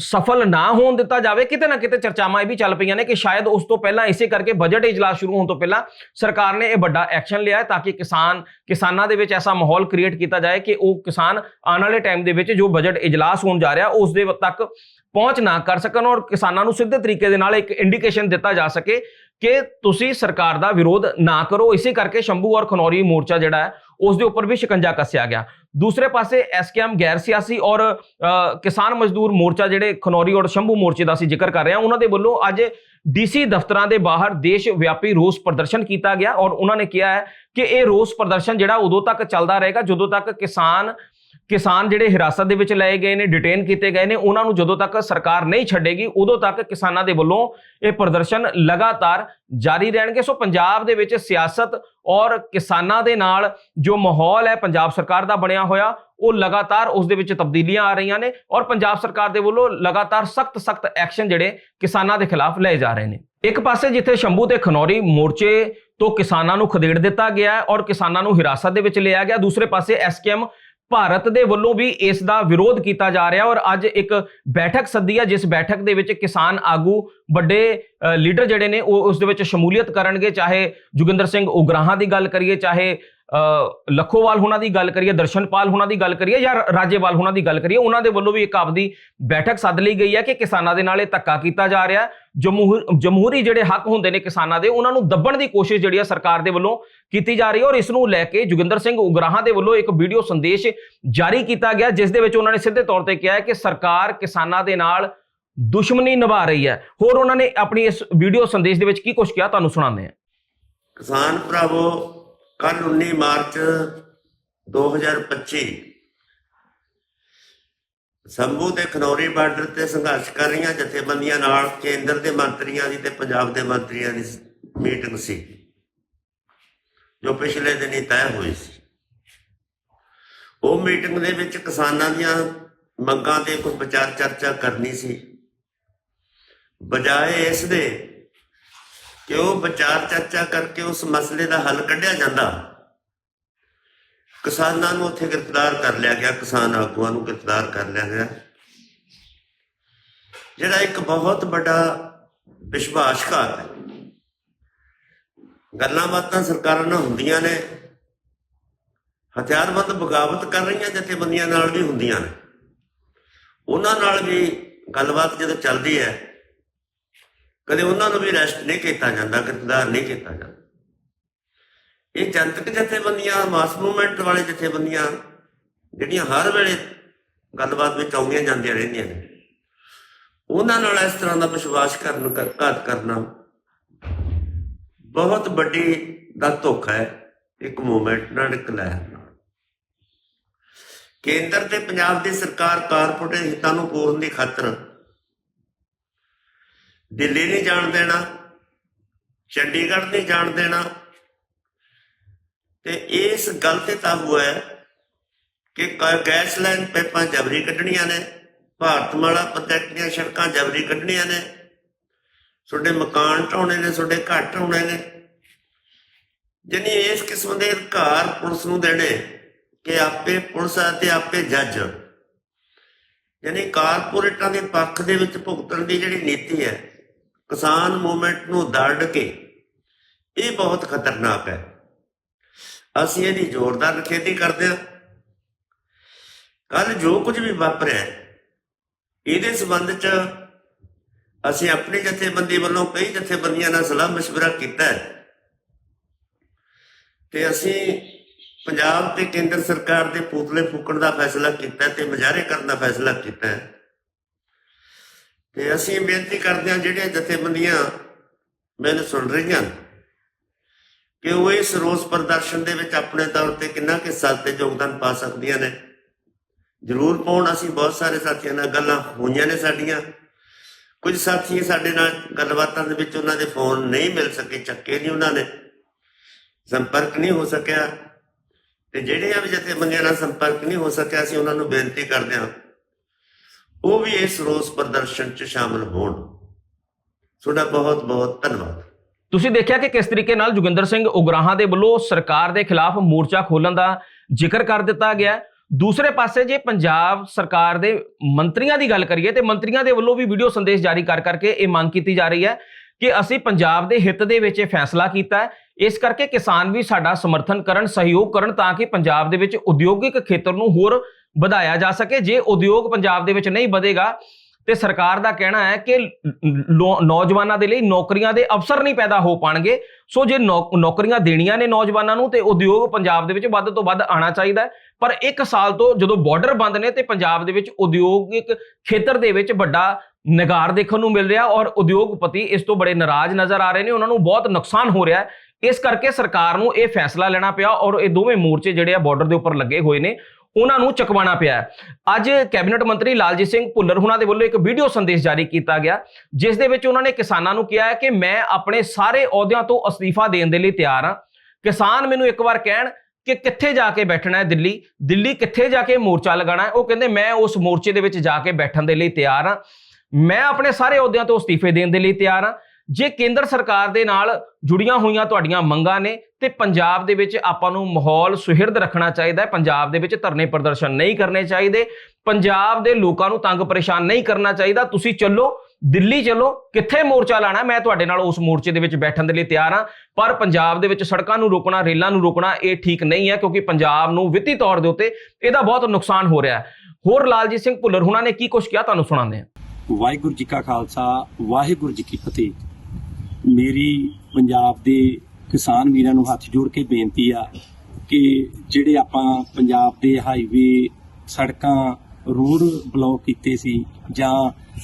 ਸਫਲ ਨਾ ਹੋਣ ਦਿੱਤਾ ਜਾਵੇ, ਕਿਤੇ ਨਾ ਕਿਤੇ ਚਰਚਾਵਾਂ ਇਹ ਵੀ ਚੱਲ ਪਈਆਂ ਨੇ ਕਿ ਸ਼ਾਇਦ ਉਸ ਤੋਂ ਪਹਿਲਾਂ ਇਸੇ ਕਰਕੇ ਬਜਟ ਇਜਲਾਸ ਸ਼ੁਰੂ ਹੋਣ ਤੋਂ ਪਹਿਲਾਂ ਸਰਕਾਰ ਨੇ ਇਹ ਵੱਡਾ ਐਕਸ਼ਨ ਲਿਆ ਤਾਂ ਕਿ ਕਿਸਾਨ, ਕਿਸਾਨਾਂ ਦੇ ਵਿੱਚ ਐਸਾ ਮਾਹੌਲ ਕ੍ਰੀਏਟ ਕੀਤਾ ਜਾਏ ਕਿ ਉਹ ਕਿਸਾਨ ਆਉਣ ਵਾਲੇ ਟਾਈਮ ਦੇ ਵਿੱਚ ਜੋ ਬਜਟ ਇਜਲਾਸ ਹੋਣ ਜਾ ਰਿਹਾ, ਉਸ ਦੇ ਤੱਕ ਪਹੁੰਚ ਨਾ ਕਰ ਸਕਣ ਔਰ ਕਿਸਾਨਾਂ ਨੂੰ ਸਿੱਧੇ ਤਰੀਕੇ ਦੇ ਨਾਲ ਇੱਕ ਇੰਡੀਕੇਸ਼ਨ ਦਿੱਤਾ ਜਾ ਸਕੇ ਕਿ ਤੁਸੀਂ ਸਰਕਾਰ ਦਾ ਵਿਰੋਧ ਨਾ ਕਰੋ। ਇਸੇ ਕਰਕੇ ਸ਼ੰਭੂ ਔਰ ਖਨੌਰੀ ਮੋਰਚਾ ਜਿਹੜਾ ਹੈ ਉਸ ਦੇ ਉੱਪਰ ਵੀ ਸ਼ਿਕੰਜਾ ਕੱਸਿਆ ਗਿਆ। ਦੂਸਰੇ ਪਾਸੇ ਐਸਕੇਐਮ ਗੈਰ ਸਿਆਸੀ ਔਰ ਅ, ਕਿਸਾਨ ਮਜ਼ਦੂਰ ਮੋਰਚਾ ਜਿਹੜੇ ਖਨੌਰੀ ਔਰ ਸ਼ੰਭੂ ਮੋਰਚੇ ਦਾ ਅਸੀਂ ਜ਼ਿਕਰ ਕਰ ਰਹੇ ਹਾਂ ਉਹਨਾਂ ਦੇ ਵੱਲੋਂ ਅੱਜ ਡੀਸੀ ਦਫ਼ਤਰਾਂ ਦੇ ਬਾਹਰ ਦੇਸ਼ ਵਿਆਪੀ ਰੋਸ ਪ੍ਰਦਰਸ਼ਨ ਕੀਤਾ ਗਿਆ ਔਰ ਉਹਨਾਂ ਨੇ ਕਿਹਾ ਹੈ ਕਿ ਇਹ ਰੋਸ ਪ੍ਰਦਰਸ਼ਨ ਜਿਹੜਾ ਉਦੋਂ ਤੱਕ ਚੱਲਦਾ ਰਹੇਗਾ ਜਦੋਂ ਤੱਕ ਕਿਸਾਨ ਕਿਸਾਨ ਜਿਹੜੇ ਹਿਰਾਸਤ ਦੇ ਵਿੱਚ ਲਏ ਗਏ ਨੇ ਡਿਟੇਨ ਕੀਤੇ ਗਏ ਨੇ, ਉਹਨਾਂ ਨੂੰ ਜਦੋਂ ਤੱਕ ਸਰਕਾਰ ਨਹੀਂ ਛੱਡੇਗੀ, ਉਦੋਂ ਤੱਕ ਕਿਸਾਨਾਂ ਦੇ ਵੱਲੋਂ ਇਹ ਪ੍ਰਦਰਸ਼ਨ ਲਗਾਤਾਰ ਜਾਰੀ ਰਹਿਣਗੇ। ਸੋ ਪੰਜਾਬ ਦੇ ਵਿੱਚ ਸਿਆਸਤ ਔਰ ਕਿਸਾਨਾਂ ਦੇ ਨਾਲ ਜੋ ਮਾਹੌਲ ਹੈ, ਪੰਜਾਬ ਸਰਕਾਰ ਦਾ ਬਣਿਆ ਹੋਇਆ, ਉਹ ਲਗਾਤਾਰ ਉਸ ਦੇ ਵਿੱਚ ਤਬਦੀਲੀਆਂ ਆ ਰਹੀਆਂ ਨੇ ਔਰ ਪੰਜਾਬ ਸਰਕਾਰ ਦੇ ਵੱਲੋਂ ਲਗਾਤਾਰ ਸਖਤ ਸਖਤ ਐਕਸ਼ਨ ਜਿਹੜੇ ਕਿਸਾਨਾਂ ਦੇ ਖਿਲਾਫ ਲਏ ਜਾ ਰਹੇ ਨੇ। ਇੱਕ ਪਾਸੇ ਜਿੱਥੇ ਸ਼ੰਭੂ ਤੇ ਖਨੌਰੀ ਮੋਰਚੇ ਤੋਂ ਕਿਸਾਨਾਂ ਨੂੰ ਖਦੇੜ ਦਿੱਤਾ ਗਿਆ ਔਰ ਕਿਸਾਨਾਂ ਨੂੰ ਹਿਰਾਸਤ ਦੇ ਵਿੱਚ ਲਿਆ ਗਿਆ, ਦੂਸਰੇ ਪਾਸੇ ਐਸਕੇਐਮ ਭਾਰਤ ਦੇ ਵੱਲੋਂ ਵੀ ਇਸ ਦਾ ਵਿਰੋਧ ਕੀਤਾ ਜਾ ਰਿਹਾ ਔਰ ਅੱਜ ਇੱਕ ਬੈਠਕ ਸੱਦੀ ਹੈ ਜਿਸ ਬੈਠਕ ਦੇ ਵਿੱਚ ਕਿਸਾਨ ਆਗੂ ਵੱਡੇ ਅ, ਲੀਡਰ ਜਿਹੜੇ ਨੇ ਉਹ ਉਸ ਦੇ ਵਿੱਚ ਸ਼ਮੂਲੀਅਤ ਕਰਨਗੇ ਚਾਹੇ ਜੁਗਿੰਦਰ ਸਿੰਘ ਉਗਰਾਹਾਂ ਦੀ ਗੱਲ ਕਰੀਏ ਚਾਹੇ ਲੱਖੋਵਾਲ ਹੁਣਾਂ ਦੀ ਗੱਲ ਕਰੀਏ, ਦਰਸ਼ਨਪਾਲ ਹੁਣਾਂ ਦੀ ਗੱਲ ਕਰੀਏ ਜਾਂ ਰਾਜੇਵਾਲ ਹੁਣਾਂ ਦੀ ਗੱਲ ਕਰੀਏ, ਉਹਨਾਂ ਦੇ ਵੱਲੋਂ ਵੀ ਇੱਕ ਆਪਦੀ ਬੈਠਕ ਸੱਦ ਲਈ ਗਈ ਹੈ ਕਿ ਕਿਸਾਨਾਂ ਦੇ ਨਾਲ ਇਹ ਧੱਕਾ ਕੀਤਾ ਜਾ ਰਿਹਾ ਜਮਹੂਰੀ ਜਿਹੜੇ ਹੱਕ ਹੁੰਦੇ ਨੇ ਕਿਸਾਨਾਂ ਦੇ, ਉਹਨਾਂ ਨੂੰ ਦੱਬਣ ਦੀ ਕੋਸ਼ਿਸ਼ ਜਿਹੜੀ ਹੈ ਸਰਕਾਰ ਦੇ ਵੱਲੋਂ ਕੀਤੀ ਜਾ ਰਹੀ ਹੈ ਔਰ ਇਸ ਨੂੰ ਲੈ ਕੇ ਜੁਗਿੰਦਰ ਸਿੰਘ ਉਗਰਾਹਾਂ ਦੇ ਵੱਲੋਂ ਇੱਕ ਵੀਡੀਓ ਸੰਦੇਸ਼ ਜਾਰੀ ਕੀਤਾ ਗਿਆ, ਜਿਸ ਦੇ ਵਿੱਚ ਉਹਨਾਂ ਨੇ ਸਿੱਧੇ ਤੌਰ ਤੇ ਕਿਹਾ ਹੈ ਕਿ ਸਰਕਾਰ ਕਿਸਾਨਾਂ ਦੇ ਨਾਲ ਦੁਸ਼ਮਣੀ ਨਿਭਾ ਰਹੀ ਹੈ। ਹੋਰ ਉਹਨਾਂ ਨੇ ਆਪਣੀ ਇਸ ਵੀਡੀਓ ਸੰਦੇਸ਼ ਦੇ ਵਿੱਚ ਕੀ ਕੁਝ ਕਿਹਾ, ਤੁਹਾਨੂੰ ਸੁਣਾਉਂਦੇ ਹਾਂ। ਕਿਸਾਨ ਭਰਾਵੋ ਕੱਲ 19 ਮਾਰਚ 2025 ਸੰਭੂ ਤੇ ਖਨੌਰੀ ਬਾਰਡਰ ਤੇ ਸੰਘਰਸ਼ ਕਰ ਰਹੀਆਂ ਜਥੇਬੰਦੀਆਂ ਨਾਲ ਕੇਂਦਰ ਦੇ ਮੰਤਰੀਆਂ ਦੀ ਤੇ ਪੰਜਾਬ ਦੇ ਮੰਤਰੀਆਂ ਦੀ ਮੀਟਿੰਗ ਸੀ, ਜੋ ਪਿਛਲੇ ਦਿਨੀ ਤੈਅ ਹੋਈ ਸੀ। ਉਹ ਮੀਟਿੰਗ ਦੇ ਵਿੱਚ ਕਿਸਾਨਾਂ ਦੀਆਂ ਮੰਗਾਂ ਤੇ ਕੁਝ ਵਿਚਾਰ ਚਰਚਾ ਕਰਨੀ ਸੀ। ਬਜਾਏ ਇਸ ਦੇ ਕਿ ਉਹ ਵਿਚਾਰ ਚਰਚਾ ਕਰਕੇ ਉਸ ਮਸਲੇ ਦਾ ਹੱਲ ਕੱਢਿਆ ਜਾਂਦਾ। ਕਿਸਾਨਾਂ ਨੂੰ ਉੱਥੇ ਗ੍ਰਿਫਤਾਰ ਕਰ ਲਿਆ ਗਿਆ, ਕਿਸਾਨ ਆਗੂਆਂ ਨੂੰ ਗ੍ਰਿਫਤਾਰ ਕਰ ਲਿਆ ਗਿਆ। ਜਿਹੜਾ ਇੱਕ ਬਹੁਤ ਵੱਡਾ ਵਿਸ਼ਵਾਸਘਾਤ ਹੈ। ਗੱਲਾਂ ਬਾਤਾਂ ਸਰਕਾਰਾਂ ਨਾਲ ਹੁੰਦੀਆਂ ਨੇ। ਹਥਿਆਰਬੰਦ ਬਗਾਵਤ ਕਰ ਰਹੀਆਂ ਜਥੇਬੰਦੀਆਂ ਨਾਲ ਵੀ ਹੁੰਦੀਆਂ ਨੇ। ਉਹਨਾਂ ਨਾਲ ਵੀ ਗੱਲਬਾਤ ਜਦੋਂ ਚੱਲਦੀ ਹੈ ਕਦੇ ਉਹਨਾਂ ਨੂੰ ਵੀ ਰੈਸਟ ਨਹੀਂ ਕੀਤਾ ਜਾਂਦਾ, ਗ੍ਰਿਫਤਾਰ ਨਹੀਂ ਕੀਤਾ ਜਾਂਦਾ। ਇਹ ਜਨਤਕ ਜਥੇਬੰਦੀਆਂ ਮਾਸ ਮੂਵਮੈਂਟ ਵਾਲੇ ਜਥੇਬੰਦੀਆਂ, ਜਿਹੜੀਆਂ ਹਰ ਵੇਲੇ ਗੱਲਬਾਤ ਵਿੱਚ ਆਉਂਦੀਆਂ ਜਾਂਦੀਆਂ ਰਹਿੰਦੀਆਂ ਨੇ, ਉਹਨਾਂ ਨਾਲ ਇਸ ਤਰ੍ਹਾਂ ਦਾ ਵਿਸ਼ਵਾਸ ਕਰਨ ਘਾਤ ਕਰਨਾ ਬਹੁਤ ਵੱਡੀ ਦਾ ਧੋਖਾ ਹੈ, ਇੱਕ ਮੂਵਮੈਂਟ ਨਾਲ, ਇੱਕ ਲਹਿਰ ਨਾਲ। ਕੇਂਦਰ ਤੇ ਪੰਜਾਬ ਦੀ ਸਰਕਾਰ ਕਾਰਪੋਰੇਟ ਹਿੱਤਾਂ ਨੂੰ ਪੂਰਨ ਦੀ ਖਾਤਰ ਦਿੱਲੀ ਨਹੀਂ ਜਾਣ ਦੇਣਾ, ਚੰਡੀਗੜ੍ਹ ਨਹੀਂ ਜਾਣ ਦੇਣਾ। ਤੇ ਇਸ ਗੱਲ ਤੇ ਤਾਬੂ ਹੈ ਕਿ ਗੈਸ ਲਾਈਨ ਪਾਈਪਾਂ ਜਬਰੀ ਕੱਢਣੀਆਂ ਨੇ ਭਾਰਤਮਾਲਾ ਪ੍ਰੋਜੈਕਟ ਦੀਆਂ ਸੜਕਾਂ ਜਬਰੀ ਕੱਢਣੀਆਂ ਨੇ। ਤੁਹਾਡੇ ਮਕਾਨ ਢਾਉਣੇ ਨੇ, ਤੁਹਾਡੇ ਘਰ ਢਾਉਣੇ ਨੇ। ਜਾਣੀ ਇਸ ਕਿਸਮ ਦੇ ਅਧਿਕਾਰ ਪੁਲਿਸ ਨੂੰ ਦੇਣੇ ਕਿ ਆਪੇ ਪੁਲਿਸ ਅਤੇ ਆਪੇ ਜੱਜ। ਯਾਨੀ ਕਾਰਪੋਰੇਟਾਂ ਦੇ ਪੱਖ ਦੇ ਵਿੱਚ ਭੁਗਤਣ ਦੀ ਜਿਹੜੀ ਨੀਤੀ ਹੈ ਕਿਸਾਨ ਮੂਵਮੈਂਟ ਨੂੰ ਦਰੜ ਕੇ ਇਹ ਬਹੁਤ ਖਤਰਨਾਕ ਹੈ ਅਸੀਂ ਇਹਦੀ ਜ਼ੋਰਦਾਰ ਖੇਤੀ ਕਰਦੇ ਹਾਂ ਕੱਲ ਜੋ ਕੁਝ ਵੀ ਵਾਪਰਿਆ ਹੈ, ਇਹਦੇ ਸੰਬੰਧ ਚ ਅਸੀਂ ਆਪਣੀ ਜਥੇਬੰਦੀ ਵੱਲੋਂ ਕਈ ਜਥੇਬੰਦੀਆਂ ਨਾਲ ਸਲਾਹ مشورہ ਕੀਤਾ ਹੈ ਤੇ ਅਸੀਂ ਪੰਜਾਬ ਤੇ ਕੇਂਦਰ ਸਰਕਾਰ ਦੇ ਪੂਤਲੇ ਫੂਕਣ ਦਾ ਫੈਸਲਾ ਕੀਤਾ ਹੈ ਤੇ ਮੁਜ਼ਾਹਰੇ ਕਰਨ ਦਾ ਫੈਸਲਾ ਕੀਤਾ ਹੈ ਤੇ ਅਸੀਂ ਬੇਨਤੀ ਕਰਦੇ ਹਾਂ, ਜਿਹੜੀਆਂ ਜਥੇਬੰਦੀਆਂ ਮੈਨੂੰ ਸੁਣ ਰਹੀਆਂ, ਕਿ ਉਹ ਇਸ ਰੋਸ ਪ੍ਰਦਰਸ਼ਨ ਦੇ ਵਿੱਚ ਆਪਣੇ ਤੌਰ ਤੇ ਕਿੰਨਾ ਕਿ ਹਿੱਸਾ ਤੇ ਯੋਗਦਾਨ ਪਾ ਸਕਦੀਆਂ ਨੇ। ਜ਼ਰੂਰ ਪਾਉਣ, ਅਸੀਂ ਬਹੁਤ ਸਾਰੇ ਸਾਥੀਆਂ ਨਾਲ ਗੱਲਾਂ ਹੋਈਆਂ ਨੇ ਸਾਡੀਆਂ। ਕੁਝ ਸਾਥੀ ਸਾਡੇ ਨਾਲ ਗੱਲਬਾਤਾਂ ਦੇ ਵਿੱਚ ਉਹਨਾਂ ਦੇ ਫੋਨ ਨਹੀਂ ਮਿਲ ਸਕੇ, ਚੱਕੇ ਨਹੀਂ ਉਹਨਾਂ ਨੇ। ਸੰਪਰਕ ਨਹੀਂ ਹੋ ਸਕਿਆ। ਤੇ ਜਿਹੜੀਆਂ ਵੀ ਜਥੇਬੰਦੀਆਂ ਨਾਲ ਸੰਪਰਕ ਨਹੀਂ ਹੋ ਸਕਿਆ, ਅਸੀਂ ਉਹਨਾਂ ਨੂੰ ਬੇਨਤੀ ਕਰਦੇ ਹਾਂ। ਉਹ ਵੀ ਇਸ ਰੋਸ ਪ੍ਰਦਰਸ਼ਨ 'ਚ ਸ਼ਾਮਲ ਹੋਣ। ਤੁਹਾਡਾ ਬਹੁਤ ਬਹੁਤ ਧੰਨਵਾਦ। ਤੁਸੀਂ ਦੇਖਿਆ ਕਿ ਕਿਸ ਤਰੀਕੇ ਨਾਲ ਜੋਗਿੰਦਰ ਸਿੰਘ ਉਗਰਾਹਾਂ ਦੇ ਵੱਲੋਂ ਸਰਕਾਰ ਦੇ ਖਿਲਾਫ ਮੋਰਚਾ ਖੋਲਣ ਦਾ ਜ਼ਿਕਰ ਕਰ ਦਿੱਤਾ ਗਿਆ ਦੂਸਰੇ ਪਾਸੇ ਜੇ ਪੰਜਾਬ ਸਰਕਾਰ ਦੇ ਮੰਤਰੀਆਂ ਦੀ ਗੱਲ ਕਰੀਏ ਤੇ ਮੰਤਰੀਆਂ ਦੇ ਵੱਲੋਂ ਵੀ ਵੀਡੀਓ ਸੰਦੇਸ਼ ਜਾਰੀ ਕਰ ਕਰਕੇ ਇਹ ਮੰਗ ਕੀਤੀ ਜਾ ਰਹੀ ਹੈ ਕਿ ਅਸੀਂ ਪੰਜਾਬ ਦੇ ਹਿੱਤ ਦੇ ਵਿੱਚ ਇਹ ਫੈਸਲਾ ਕੀਤਾ ਹੈ। ਇਸ ਕਰਕੇ ਕਿਸਾਨ ਵੀ ਸਾਡਾ ਸਮਰਥਨ ਕਰਨ, ਸਹਿਯੋਗ ਕਰਨ ਤਾਂ ਕਿ ਪੰਜਾਬ ਦੇ ਵਿੱਚ ਉਦਯੋਗਿਕ ਖੇਤਰ ਨੂੰ ਹੋਰ ਵਧਾਇਆ ਜਾ ਸਕੇ, ਜੇ ਉਦਯੋਗ ਪੰਜਾਬ ਦੇ ਵਿੱਚ ਨਹੀਂ ਵਧੇਗਾ, ਤੇ ਸਰਕਾਰ ਦਾ ਕਹਿਣਾ ਹੈ ਕਿ ਲੋ- ਨੌਜਵਾਨਾਂ ਦੇ ਲਈ ਨੌਕਰੀਆਂ ਦੇ ਅਵਸਰ ਨਹੀਂ ਪੈਦਾ ਹੋ ਪਾਣਗੇ। ਸੋ ਜੇ ਨੌ- ਨੌਕਰੀਆਂ ਦੇਣੀਆਂ ਨੇ ਨੌਜਵਾਨਾਂ ਨੂੰ, ਤੇ ਉਦਯੋਗ ਪੰਜਾਬ ਦੇ ਵਿੱਚ ਵੱਧ ਤੋਂ ਵੱਧ ਆਣਾ ਚਾਹੀਦਾ ਹੈ। ਪਰ ਇੱਕ ਸਾਲ ਤੋਂ ਜਦੋਂ ਬਾਰਡਰ ਬੰਦ ਨੇ, ਤੇ ਪੰਜਾਬ ਦੇ ਵਿੱਚ ਉਦਯੋਗਿਕ ਖੇਤਰ ਦੇ ਵਿੱਚ ਵੱਡਾ ਨਿਗਾਰ ਦੇਖਣ ਨੂੰ ਮਿਲ ਰਿਹਾ ਔਰ ਉਦਯੋਗਪਤੀ ਇਸ ਤੋਂ ਬੜੇ ਨਾਰਾਜ਼ ਨਜ਼ਰ ਆ ਰਹੇ ਨੇ। ਉਹਨਾਂ ਨੂੰ ਬਹੁਤ ਨੁਕਸਾਨ ਹੋ ਰਿਹਾ ਹੈ। ਇਸ ਕਰਕੇ ਸਰਕਾਰ ਨੂੰ ਇਹ ਫੈਸਲਾ ਲੈਣਾ ਪਿਆ ਔਰ ਇਹ ਦੋਵੇਂ ਮੋਰਚੇ ਜਿਹੜੇ ਆ ਬਾਰਡਰ ਦੇ ਉੱਪਰ ਲੱਗੇ ਹੋਏ ਨੇ। ਉਹਨਾਂ ਨੂੰ ਚੁਕਵਾਉਣਾ ਪਿਆ ਅੱਜ ਕੈਬਨਿਟ ਮੰਤਰੀ ਲਾਲਜੀਤ ਸਿੰਘ ਭੁੱਲਰ ਉਹਨਾਂ ਦੇ ਵੱਲੋਂ ਇੱਕ ਵੀਡੀਓ ਸੰਦੇਸ਼ ਜਾਰੀ ਕੀਤਾ ਗਿਆ, ਜਿਸ ਦੇ ਵਿੱਚ ਉਹਨਾਂ ਨੇ ਕਿਸਾਨਾਂ ਨੂੰ ਕਿਹਾ ਹੈ ਕਿ ਮੈਂ ਆਪਣੇ ਸਾਰੇ ਅਹੁਦਿਆਂ ਤੋਂ ਅਸਤੀਫਾ ਦੇਣ ਦੇ ਲਈ ਤਿਆਰ ਹਾਂ। ਕਿਸਾਨ ਮੈਨੂੰ ਇੱਕ ਵਾਰ ਕਹਿਣ ਕਿ ਕਿੱਥੇ ਜਾ ਕੇ ਬੈਠਣਾ ਹੈ ਦਿੱਲੀ? ਦਿੱਲੀ ਕਿੱਥੇ ਜਾ ਕੇ ਮੋਰਚਾ ਲਗਾਉਣਾ ਹੈ? ਉਹ ਕਹਿੰਦੇ, ਮੈਂ ਉਸ ਮੋਰਚੇ ਦੇ ਵਿੱਚ ਜਾ ਕੇ ਬੈਠਣ ਦੇ ਲਈ ਤਿਆਰ ਹਾਂ। ਮੈਂ ਆਪਣੇ ਸਾਰੇ ਅਹੁਦਿਆਂ ਤੋਂ ਅਸਤੀਫੇ ਦੇਣ ਦੇ ਲਈ ਤਿਆਰ ਹਾਂ। ਜੇ ਕੇਂਦਰ ਸਰਕਾਰ ਦੇ ਨਾਲ ਜੁੜੀਆਂ ਹੋਈਆਂ ਤੁਹਾਡੀਆਂ ਮੰਗਾਂ ਨੇ, ਤੇ ਪੰਜਾਬ ਦੇ ਵਿੱਚ ਆਪਾਂ ਨੂੰ ਮਾਹੌਲ ਸੁਹਿਰਦ ਰੱਖਣਾ ਚਾਹੀਦਾ ਹੈ। ਪੰਜਾਬ ਦੇ ਵਿੱਚ ਧਰਨੇ ਪ੍ਰਦਰਸ਼ਨ ਨਹੀਂ ਕਰਨੇ ਚਾਹੀਦੇ। ਪੰਜਾਬ ਦੇ ਲੋਕਾਂ ਨੂੰ ਤੰਗ ਪਰੇਸ਼ਾਨ ਨਹੀਂ ਕਰਨਾ ਚਾਹੀਦਾ। ਤੁਸੀਂ ਚੱਲੋ, ਦਿੱਲੀ ਚੱਲੋ, ਕਿੱਥੇ ਮੋਰਚਾ ਲਾਣਾ? ਮੈਂ ਤੁਹਾਡੇ ਨਾਲ ਉਸ ਮੋਰਚੇ ਦੇ ਵਿੱਚ ਬੈਠਣ ਦੇ ਲਈ ਤਿਆਰ ਹਾਂ। ਪਰ ਪੰਜਾਬ ਦੇ ਵਿੱਚ ਸੜਕਾਂ ਨੂੰ ਰੋਕਣਾ, ਰੇਲਾਂ ਨੂੰ ਰੋਕਣਾ, ਇਹ ਠੀਕ ਨਹੀਂ ਹੈ, ਕਿਉਂਕਿ ਪੰਜਾਬ ਨੂੰ ਵਿੱਤੀ ਤੌਰ ਦੇ ਉੱਤੇ ਇਹਦਾ ਬਹੁਤ ਨੁਕਸਾਨ ਹੋ ਰਿਹਾ ਹੈ। ਹੋਰ ਲਾਲਜੀਤ ਸਿੰਘ ਭੁੱਲਰ ਹੁਣਾਂ ਨੇ ਕੀ ਕੁਝ ਕਿਹਾ? ਤੁਹਾਨੂੰ ਸੁਣਾਉਂਦੇ ਹਾਂ। ਵਾਹਿਗੁਰੂ ਜੀ ਕਾ ਖਾਲਸਾ, ਵਾਹਿਗੁਰੂ ਜੀ ਕੀ ਫਤਿਹ। ਮੇਰੀ ਪੰਜਾਬ ਦੇ ਕਿਸਾਨ ਵੀਰਾਂ ਨੂੰ ਹੱਥ ਜੋੜ ਕੇ ਬੇਨਤੀ ਆ ਕਿ ਜਿਹੜੇ ਆਪਾਂ ਪੰਜਾਬ ਦੇ ਹਾਈਵੇ ਸੜਕਾਂ ਰੋਡ ਬਲੌਕ ਕੀਤੇ ਸੀ ਜਾਂ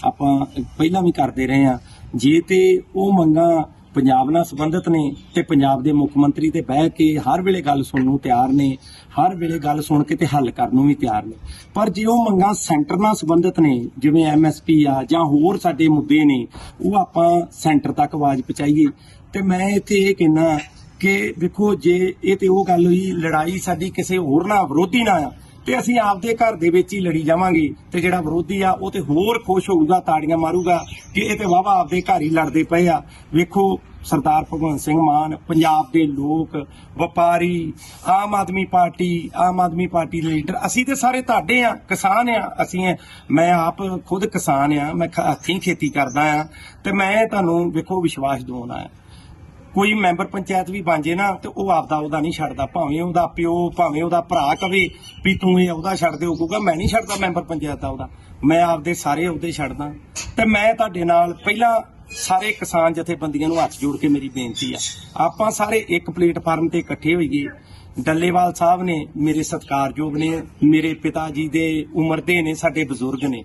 ਆਪਾਂ ਪਹਿਲਾਂ ਵੀ ਕਰਦੇ ਰਹੇ ਆ, ਜੇ ਤੇ ਉਹ ਮੰਗਾਂ ਪੰਜਾਬ ਨਾਲ ਸੰਬੰਧਿਤ ਨੇ ਤੇ ਪੰਜਾਬ ਦੇ ਮੁੱਖ ਮੰਤਰੀ ਤੇ ਬਹਿ ਕੇ ਹਰ ਵੇਲੇ ਗੱਲ ਸੁਣਨ ਨੂੰ ਤਿਆਰ ਨੇ, ਹਰ ਵੇਲੇ ਗੱਲ ਸੁਣ ਕੇ ਤੇ ਹੱਲ ਕਰਨ ਨੂੰ ਵੀ ਤਿਆਰ ਨੇ। ਪਰ ਜੇ ਉਹ ਮੰਗਾਂ ਸੈਂਟਰ ਨਾਲ ਸੰਬੰਧਿਤ ਨੇ, ਜਿਵੇਂ ਐਮਐਸਪੀ ਆ ਜਾਂ ਹੋਰ ਸਾਡੇ ਮੁੱਦੇ ਨੇ, ਉਹ ਆਪਾਂ ਸੈਂਟਰ ਤੱਕ ਆਵਾਜ਼ ਪਹੁੰਚਾਈਏ। ਤੇ ਮੈਂ ਇੱਥੇ ਇਹ ਕਹਿਣਾ ਕਿ ਵੇਖੋ, ਜੇ ਇਹ ਤੇ ਉਹ ਗੱਲ ਹੋਈ, ਲੜਾਈ ਸਾਡੀ ਕਿਸੇ ਹੋਰ ਨਾਲ ਵਿਰੋਧੀ ਨਾਲ ਆ ਤੇ ਅਸੀਂ ਆਪਦੇ ਘਰ ਦੇ ਵਿੱਚ ਹੀ ਲੜੀ ਜਾਵਾਂਗੇ ਤੇ ਜਿਹੜਾ ਵਿਰੋਧੀ ਆ ਉਹ ਤੇ ਹੋਰ ਖੁਸ਼ ਹੋਊਗਾ, ਤਾੜੀਆਂ ਮਾਰੂਗਾ ਕਿ ਇਹ ਤੇ ਵਾਵਾ ਆਪਦੇ ਘਰ ਹੀ ਲੜਦੇ ਪਏ ਆ। ਵੇਖੋ, ਸਰਦਾਰ ਭਗਵੰਤ ਸਿੰਘ ਮਾਨ, ਪੰਜਾਬ ਦੇ ਲੋਕ, ਵਪਾਰੀ, ਆਮ ਆਦਮੀ ਪਾਰਟੀ, ਆਮ ਆਦਮੀ ਪਾਰਟੀ ਦੇ ਲੀਡਰ, ਅਸੀਂ ਤੇ ਸਾਰੇ ਤੁਹਾਡੇ ਆ, ਕਿਸਾਨ ਆ, ਅਸੀਂ ਮੈਂ ਆਪ ਖੁਦ ਕਿਸਾਨ ਆ, ਮੈਂ ਖ- ਹੱਥੀਂ ਖੇਤੀ ਕਰਦਾ ਆ ਤੇ ਮੈਂ ਤੁਹਾਨੂੰ ਵੇਖੋ ਵਿਸ਼ਵਾਸ ਦਿਵਾਉਣਾ ਆ। ਕੋਈ ਮੈਂਬਰ ਪੰਚਾਇਤ ਵੀ ਬਣ ਜੇ ਨਾ, ਤੇ ਉਹ ਆਪਦਾ ਉਹਦਾ ਨਹੀਂ ਛੱਡਦਾ, ਭਾਵੇਂ ਉਹਦਾ ਪਿਓ, ਭਾਵੇਂ ਉਹਦਾ ਭਰਾ ਕਵੇ ਵੀ ਤੂੰ ਇਹ ਉਹਦਾ ਛੱਡ ਦੇ ਉਹ ਕਹੂਗਾ ਮੈਂ ਨਹੀਂ ਛੱਡਦਾ ਮੈਂਬਰ ਪੰਚਾਇਤ ਦਾ ਉਹਦਾ। ਮੈਂ ਆਪਦੇ ਸਾਰੇ ਉਹਦੇ ਛੱਡਦਾ। ਤੇ ਮੈਂ ਤੁਹਾਡੇ ਨਾਲ ਪਹਿਲਾਂ ਸਾਰੇ ਕਿਸਾਨ ਜਥੇਬੰਦੀਆਂ ਨੂੰ ਹੱਥ ਜੋੜ ਕੇ ਮੇਰੀ ਬੇਨਤੀ ਆ। ਆਪਾਂ ਸਾਰੇ ਇੱਕ ਪਲੇਟਫਾਰਮ ਤੇ ਇਕੱਠੇ ਹੋਈਏ। ਡੱਲੇਵਾਲ ਸਾਹਿਬ ਨੇ ਮੇਰੇ ਸਤਿਕਾਰਯੋਗ ਨੇ, ਮੇਰੇ ਪਿਤਾ ਜੀ ਦੇ ਉਮਰ ਦੇ ਨੇ, ਸਾਡੇ ਬਜ਼ੁਰਗ ਨੇ।